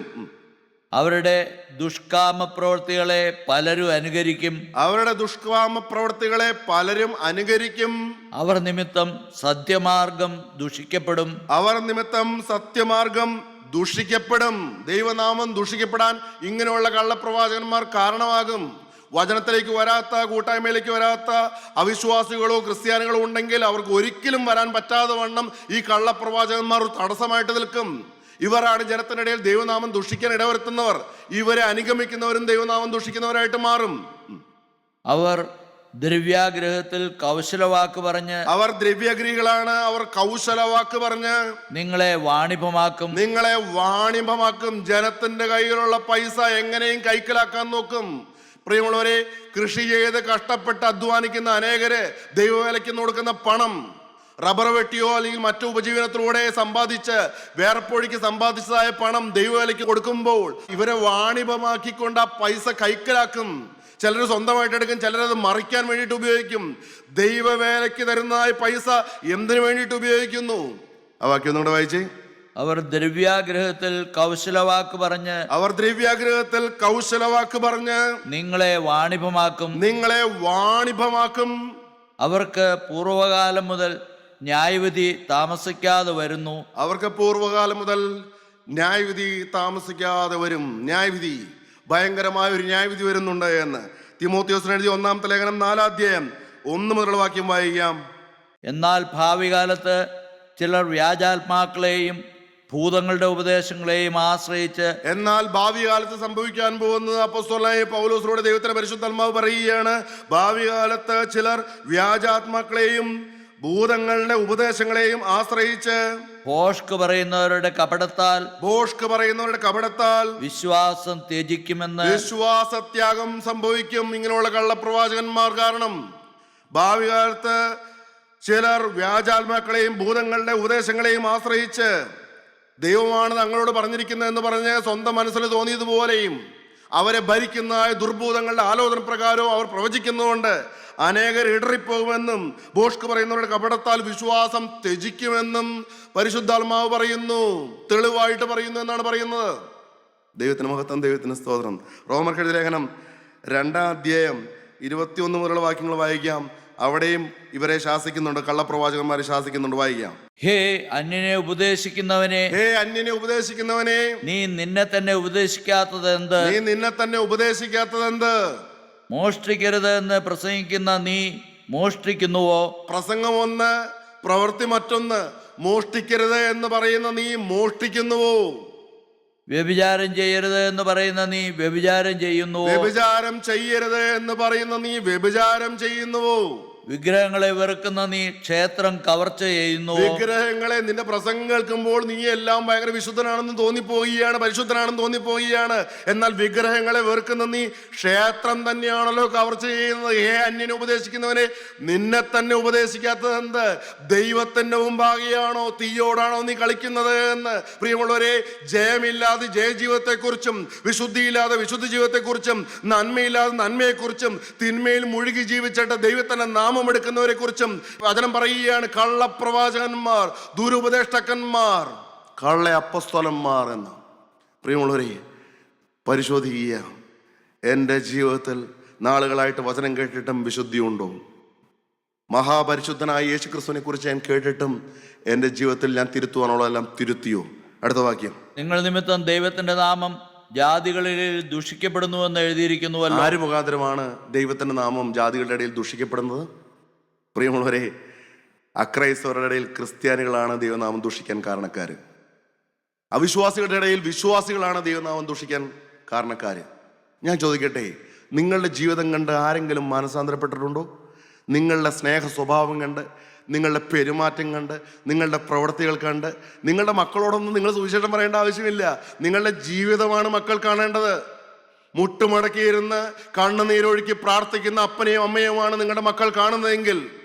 അവരുടെ ദുഷ്കാമ പ്രവൃത്തികളെ പലരും അനുകരിക്കും. അവരുടെ ദുഷ്കാമ പ്രവൃത്തികളെ പലരും അനുകരിക്കും. അവർ നിമിത്തം സത്യമാർഗം ദുഷിക്കപ്പെടും. അവർ നിമിത്തം സത്യമാർഗം ദുഷിക്കപ്പെടും. ദൈവനാമം ദുഷിക്കപ്പെടാൻ ഇങ്ങനെയുള്ള കള്ളപ്രവാചകന്മാർ കാരണമാകും. വചനത്തിലേക്ക് വരാത്ത കൂട്ടായ്മയിലേക്ക് വരാത്ത അവിശ്വാസികളോ ക്രിസ്ത്യാനികളോ ഉണ്ടെങ്കിൽ അവർക്ക് ഒരിക്കലും വരാൻ പറ്റാതെ വണ്ണം ഈ കള്ളപ്രവാചകന്മാർ തടസ്സമായിട്ട് നിൽക്കും. ഇവരാണ് ജനത്തിനിടയിൽ ദൈവനാമം ദുഷിക്കാൻ ഇടവരുത്തുന്നവർ. ഇവരെ അനുഗമിക്കുന്നവരും ദൈവനാമം ദുഷിക്കുന്നവരായിട്ട് മാറും. അവർ ദ്രവ്യാഗ്രഹത്തിൽ കൗശലവാക്ക് പറഞ്ഞ് അവർ ദ്രവ്യഗ്രികളാണ് അവർ കൗശലവാക്ക് പറഞ്ഞ് നിങ്ങളെ വാണിഭമാക്കും. നിങ്ങളെ വാണിഭമാക്കും. ജനത്തിന്റെ കയ്യിലുള്ള പൈസ എങ്ങനെയും കൈക്കലാക്കാൻ നോക്കും. പ്രിയമുള്ളവരെ കൃഷി ചെയ്ത് കഷ്ടപ്പെട്ട് അധ്വാനിക്കുന്ന അനേകരെ ദൈവവേലയ്ക്ക് കൊടുക്കുന്ന പണം റബ്ബർ വെട്ടിയോ അല്ലെങ്കിൽ മറ്റു ഉപജീവനത്തിലൂടെ സമ്പാദിച്ച് വേർപ്പൊഴിക്ക് സമ്പാദിച്ചതായ പണം ദൈവവേലയ്ക്ക് കൊടുക്കുമ്പോൾ ഇവരെ വാണിഭമാക്കിക്കൊണ്ട് ആ പൈസ കൈക്കലാക്കും. ചിലർ സ്വന്തമായിട്ട് എടുക്കും ചിലരത് മറിക്കാൻ വേണ്ടിയിട്ട് ഉപയോഗിക്കും. ദൈവവേലയ്ക്ക് തരുന്നതായ പൈസ എന്തിനു വേണ്ടിയിട്ട് ഉപയോഗിക്കുന്നു? ആ വാക്യം ഒന്നുകൂടെ വായിച്ചേ. അവർ ദ്രവ്യാഗ്രഹത്തിൽ കൗശലവാക്ക് പറഞ്ഞ് അവർ ദ്രവ്യാഗ്രഹത്തിൽ കൗശലവാക്ക് പറഞ്ഞ് നിങ്ങളെ വാണിഭമാക്കും. നിങ്ങളെ വാണിഭമാക്കും. അവർക്ക് പൂർവകാലം മുതൽ ന്യായവിധി താമസിക്കാതെ വരുന്നു. അവർക്ക് പൂർവകാലം മുതൽ ന്യായവിധി താമസിക്കാതെ വരും. ന്യായവിധി. ഭയങ്കരമായ ഒരു ന്യായവിധി വരുന്നുണ്ട് എന്ന് തിമോത്യോസിന് എഴുതിയ ഒന്നാമത്തെ ലേഖനം നാലാധ്യായം. ഒന്ന് മുതലുള്ള വാക്യം വായിക്കാം. എന്നാൽ ഭാവി കാലത്ത് ചിലർ വ്യാജാത്മാക്കളെയും ഭൂതങ്ങളുടെ ഉപദേശങ്ങളെയും ആശ്രയിച്ച് എന്നാൽ ഭാവി കാലത്ത് സംഭവിക്കാൻ പോകുന്നത് അപ്പോസ്തോലായ പൗലോസിലൂടെ ദൈവത്തിന്റെ പരിശുദ്ധാത്മാവ് പറയുകയാണ്. ഭാവി കാലത്ത് ചിലർ വ്യാജാത്മാക്കളെയും ഭൂതങ്ങളുടെ ഉപദേശങ്ങളെയും ആശ്രയിച്ച് ഭോഷ്ക് പറയുന്നവരുടെ കപടത്താൽ ഭോഷ്ക് പറയുന്നവരുടെ കപടത്താൽ വിശ്വാസം ത്യജിക്കുമെന്ന് വിശ്വാസത്യാഗം സംഭവിക്കും ഇങ്ങനെയുള്ള കള്ളപ്രവാചകന്മാർ കാരണം. ഭാവി കാലത്ത് ചിലർ വ്യാജാത്മാക്കളെയും ഭൂതങ്ങളുടെ ഉപദേശങ്ങളെയും ആശ്രയിച്ച് ദൈവമാണ് തങ്ങളോട് പറഞ്ഞിരിക്കുന്നത് എന്ന് പറഞ്ഞ് സ്വന്തം മനസ്സിൽ തോന്നിയതുപോലെയും അവരെ ഭരിക്കുന്ന ദുർഭൂതങ്ങളുടെ ആലോചന പ്രകാരവും അവർ പ്രവചിക്കുന്നതുകൊണ്ട് അനേകർ ഇടറിപ്പോകുമെന്നും ബോഷ്ക്ക് പറയുന്നവരുടെ കപടത്താൽ വിശ്വാസം ത്യജിക്കുമെന്നും പരിശുദ്ധാത്മാവ് പറയുന്നു. തെളിവായിട്ട് പറയുന്നു എന്നാണ് പറയുന്നത്. ദൈവത്തിന് മഹത്വം ദൈവത്തിന് സ്തോത്രം. റോമർ കെഴുതി ലേഖനം രണ്ടാം അധ്യായം ഇരുപത്തിയൊന്ന് മുതലുള്ള വാക്യങ്ങൾ വായിക്കാം. അവിടെയും ഇവരെ ശാസിക്കുന്നുണ്ട് കള്ളപ്രവാചകന്മാരെ ശാസിക്കുന്നുണ്ട് വായിക്കാം. ഹേ അന്യനെ ഉപദേശിക്കുന്നവനെ. ഹേ അന്യനെ ഉപദേശിക്കുന്നവനെ. നീ നിന്നെ തന്നെ ഉപദേശിക്കാത്തത് എന്ത്? നീ നിന്നെ തന്നെ ഉപദേശിക്കാത്തത് എന്ത്? മോഷ്ടിക്കരുത് എന്ന് പ്രസംഗിക്കുന്ന നീ മോഷ്ടിക്കുന്നുവോ? പ്രസംഗം ഒന്ന് പ്രവൃത്തി മറ്റൊന്ന് മോഷ്ടിക്കരുത് എന്ന് പറയുന്ന നീ മോഷ്ടിക്കുന്നുവോ? വ്യഭിചാരം ചെയ്യരുത് എന്ന് പറയുന്ന നീ വ്യഭിചാരം ചെയ്യുന്നുവോ? വ്യഭിചാരം ചെയ്യരുത് എന്ന് പറയുന്ന നീ വ്യഭിചാരം ചെയ്യുന്നുവോ? വിഗ്രഹങ്ങളെ വെറുക്കുന്ന നീ ക്ഷേത്രം കവർച്ച ചെയ്യുന്നു. വിഗ്രഹങ്ങളെ നിന്റെ പ്രസംഗം കേൾക്കുമ്പോൾ നീ എല്ലാം ഭയങ്കര വിശുദ്ധനാണെന്ന് തോന്നിപ്പോവുകയാണ് പരിശുദ്ധനാണെന്ന് തോന്നിപ്പോവുകയാണ്. എന്നാൽ വിഗ്രഹങ്ങളെ വെറുക്കുന്ന നീ ക്ഷേത്രം തന്നെയാണല്ലോ കവർച്ച ചെയ്യുന്നത്. ഏ അന്യനെ ഉപദേശിക്കുന്നവനെ? നിന്നെ തന്നെ ഉപദേശിക്കാത്തത് എന്ത്? ദൈവത്തിന്റെ മുമ്പാകെയാണോ തീയോടാണോ നീ കളിക്കുന്നത് എന്ന്? പ്രിയമുള്ളവരെ ജയമില്ലാതെ ജയജീവിതത്തെക്കുറിച്ചും വിശുദ്ധിയില്ലാതെ വിശുദ്ധ ജീവിതത്തെക്കുറിച്ചും നന്മയില്ലാതെ നന്മയെക്കുറിച്ചും തിന്മയിൽ മുഴുകി ജീവിച്ചിട്ട് ദൈവത്തിന്റെ നാമം എടുക്കുന്നവരെ കുറിച്ചും വചനം പറയുകയാണ് കള്ളപ്രവാചകന്മാർ ദുരുപദേഷ്ടക്കന്മാർ കള്ള അപ്പസ്തോലന്മാർ എന്ന്. പ്രിയമുള്ളവരെ പരിശോധിക്കുക എന്റെ ജീവിതത്തിൽ നാളുകളായിട്ട് വചനം കേട്ടിട്ടും വിശുദ്ധിയുണ്ടോ? മഹാപരിശുദ്ധനായ യേശു ക്രിസ്തുവിനെ കുറിച്ച് ഞാൻ കേട്ടിട്ടും എന്റെ ജീവിതത്തിൽ ഞാൻ തിരുത്തുവാനുള്ളതെല്ലാം തിരുത്തിയോ? അടുത്ത വാക്യം. നിങ്ങൾ നിമിത്തം ദൈവത്തിന്റെ നാമം ജാതികളിൽ ദുഷിക്കപ്പെടുന്നു എന്ന് എഴുതിയിരിക്കുന്നുവല്ലോ. ആര് മുഖാന്തരമാണ് ദൈവത്തിന്റെ നാമം ജാതികളുടെ ഇടയിൽ ദുഷിക്കപ്പെടുന്നത്? പ്രിയമുള്ളവരെ അക്രൈസ്തവരുടെ ഇടയിൽ ക്രിസ്ത്യാനികളാണ് ദൈവനാമം ദൂഷിക്കാൻ കാരണക്കാർ അവിശ്വാസികളുടെ ഇടയിൽ വിശ്വാസികളാണ് ദൈവനാമം ദൂഷിക്കാൻ കാരണക്കാർ ഞാൻ ചോദിക്കട്ടെ നിങ്ങളുടെ ജീവിതം കണ്ട് ആരെങ്കിലും മാനസാന്തരപ്പെട്ടിട്ടുണ്ടോ? നിങ്ങളുടെ സ്നേഹ സ്വഭാവം കണ്ട് നിങ്ങളുടെ പെരുമാറ്റം കണ്ട് നിങ്ങളുടെ പ്രവൃത്തികൾ കണ്ട് നിങ്ങളുടെ മക്കളോടൊന്നും നിങ്ങൾ സുവിശേഷം പറയേണ്ട ആവശ്യമില്ല. നിങ്ങളുടെ ജീവിതമാണ് മക്കൾ കാണേണ്ടത്. മുട്ടുമടക്കിയിരുന്ന് കണ്ണുനീരൊഴുക്കി പ്രാർത്ഥിക്കുന്ന അപ്പനെയും അമ്മയുമാണ് നിങ്ങളുടെ മക്കൾ കാണുന്നതെങ്കിൽ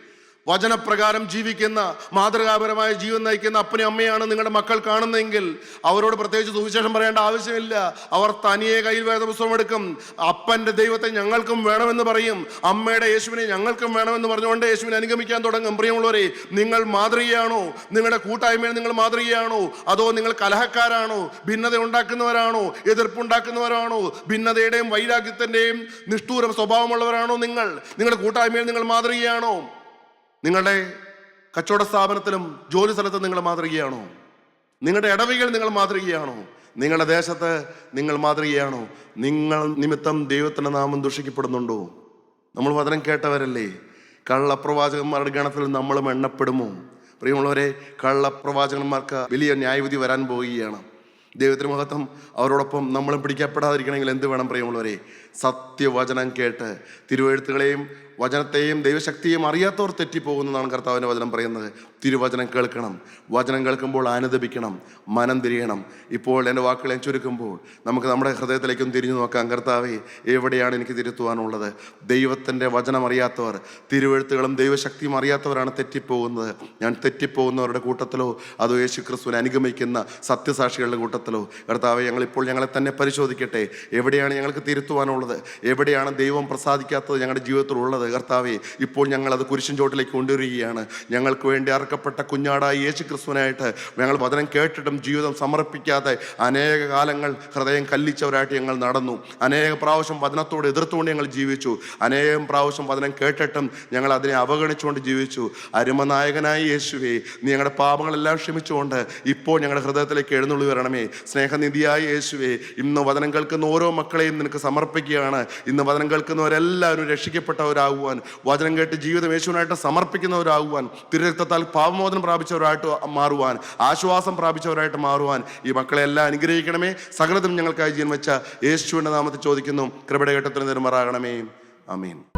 വചനപ്രകാരം ജീവിക്കുന്ന മാതൃകാപരമായ ജീവൻ നയിക്കുന്ന അപ്പനും അമ്മയാണ് നിങ്ങളുടെ മക്കൾ കാണുന്നതെങ്കിൽ അവരോട് പ്രത്യേകിച്ച് സുവിശേഷം പറയേണ്ട ആവശ്യമില്ല. അവർ തനിയെ കയ്യിൽ വേദപുസ്തകം എടുക്കും. അപ്പന്റെ ദൈവത്തെ ഞങ്ങൾക്കും വേണമെന്ന് പറയും. അമ്മയുടെ യേശുവിനെ ഞങ്ങൾക്കും വേണമെന്ന് പറഞ്ഞുകൊണ്ട് യേശുവിനെ അനുഗമിക്കാൻ തുടങ്ങും. പ്രിയമുള്ളവരെ നിങ്ങൾ മാതൃകയാണോ? നിങ്ങളുടെ കൂട്ടായ്മയിൽ നിങ്ങൾ മാതൃകയാണോ? അതോ നിങ്ങൾ കലഹക്കാരാണോ? ഭിന്നത ഉണ്ടാക്കുന്നവരാണോ? എതിർപ്പുണ്ടാക്കുന്നവരാണോ? ഭിന്നതയുടെയും വൈരാഗ്യത്തിന്റെയും നിഷ്ഠൂര സ്വഭാവമുള്ളവരാണോ നിങ്ങൾ? നിങ്ങളുടെ കൂട്ടായ്മയിൽ നിങ്ങൾ മാതൃകയാണോ? നിങ്ങളുടെ കച്ചവട സ്ഥാപനത്തിലും ജോലി സ്ഥലത്തും നിങ്ങൾ മാതൃകയാണോ? നിങ്ങളുടെ ഇടവികൾ നിങ്ങൾ മാതൃകയാണോ? നിങ്ങളുടെ ദേശത്ത് നിങ്ങൾ മാതൃകയാണോ? നിങ്ങൾ നിമിത്തം ദൈവത്തിന്റെ നാമം ദുഷിക്കപ്പെടുന്നുണ്ടോ? നമ്മൾ വചനം കേട്ടവരല്ലേ? കള്ളപ്രവാചകന്മാരുടെ ഗണത്തിൽ നമ്മളും എണ്ണപ്പെടുമോ? പ്രിയമുള്ളവരെ കള്ളപ്രവാചകന്മാർക്ക് വലിയ ന്യായവിധി വരാൻ പോവുകയാണ്. ദൈവത്തിന് മഹത്വം അവരോടൊപ്പം നമ്മളും പിടിക്കപ്പെടാതിരിക്കണമെങ്കിൽ എന്ത് വേണം പ്രിയമുള്ളവരെ? സത്യവചനം കേട്ട് തിരുവെഴുത്തുകളെയും വചനത്തെയും ദൈവശക്തിയും അറിയാത്തവർ തെറ്റിപ്പോകുന്നതാണ് കർത്താവിന്റെ വചനം പറയുന്നത്. തിരുവചനം കേൾക്കണം. വചനം കേൾക്കുമ്പോൾ ആനന്ദിപ്പിക്കണം. മനം തിരിയണം. ഇപ്പോൾ എന്റെ വാക്കുകൾ ഞാൻ ചുരുക്കുമ്പോൾ നമുക്ക് നമ്മുടെ ഹൃദയത്തിലേക്കും തിരിഞ്ഞു നോക്കാം. കർത്താവെ എവിടെയാണ് എനിക്ക് തിരുത്തുവാനുള്ളത്? ദൈവത്തിന്റെ വചനം അറിയാത്തവർ തിരുവഴുത്തുകളും ദൈവശക്തിയും അറിയാത്തവരാണ് തെറ്റിപ്പോകുന്നത്. ഞാൻ തെറ്റിപ്പോകുന്നവരുടെ കൂട്ടത്തിലോ അതോ യേശു ക്രിസ്തുവിനെ അനുഗമിക്കുന്ന സത്യസാക്ഷികളുടെ കൂട്ടത്തിലോ. കർത്താവെ ഞങ്ങളിപ്പോൾ ഞങ്ങളെ തന്നെ പരിശോധിക്കട്ടെ. എവിടെയാണ് ഞങ്ങൾക്ക് തിരുത്തുവാനുള്ളത്? എവിടെയാണ് ദൈവം പ്രസാദിക്കാത്തത് ഞങ്ങളുടെ ജീവിതത്തിൽ ഉള്ളത് കർത്താവെ ഇപ്പോൾ ഞങ്ങൾ അത് കുരിശിൻ ചോട്ടിലേക്ക് കൊണ്ടുവരികയാണ്. ഞങ്ങൾക്ക് വേണ്ടി അറക്കപ്പെട്ട കുഞ്ഞാടായി യേശു ക്രിസ്തുവിനായിട്ട് ഞങ്ങൾ വചനം കേട്ടിട്ടും ജീവിതം സമർപ്പിക്കാതെ അനേക കാലങ്ങൾ ഹൃദയം കല്ലിച്ചവരായിട്ട് ഞങ്ങൾ നടന്നു. അനേക പ്രാവശ്യം വചനത്തോട് എതിർത്തുകൊണ്ട് ഞങ്ങൾ ജീവിച്ചു. അനേകം പ്രാവശ്യം വചനം കേട്ടിട്ടും ഞങ്ങൾ അതിനെ അവഗണിച്ചുകൊണ്ട് ജീവിച്ചു. അരുമനായകനായ യേശുവേ നീ ഞങ്ങളുടെ പാപങ്ങളെല്ലാം ക്ഷമിച്ചുകൊണ്ട് ഇപ്പോൾ ഞങ്ങളുടെ ഹൃദയത്തിലേക്ക് എഴുന്നള്ളി വരണമേ. സ്നേഹനിധിയായ യേശുവേ ഇന്ന് വചനം കേൾക്കുന്ന ഓരോ മക്കളെയും നിനക്ക് സമർപ്പിക്കുകയാണ്. ഇന്ന് വചനം കേൾക്കുന്നവരെല്ലാവരും രക്ഷിക്കപ്പെട്ടവരാകുവാൻ വചനം കേട്ട് ജീവിതം യേശുവിനായിട്ട് സമർപ്പിക്കുന്നവരാകുവാൻ തിരുരക്തത്താൽ പാപമോചനം പ്രാപിച്ചവരായിട്ട് മാറുവാൻ ആശ്വാസം പ്രാപിച്ചവരായിട്ട് മാറുവാൻ ഈ മക്കളെ എല്ലാം അനുഗ്രഹിക്കണമേ. സകലതും ഞങ്ങൾക്കായി ജീവൻ വെച്ച യേശുവിന്റെ നാമത്തിൽ ചോദിക്കുന്നു. കൃപയുടെ ഘട്ടത്തിന് നിർമ്മറാകണമേ ആമീൻ.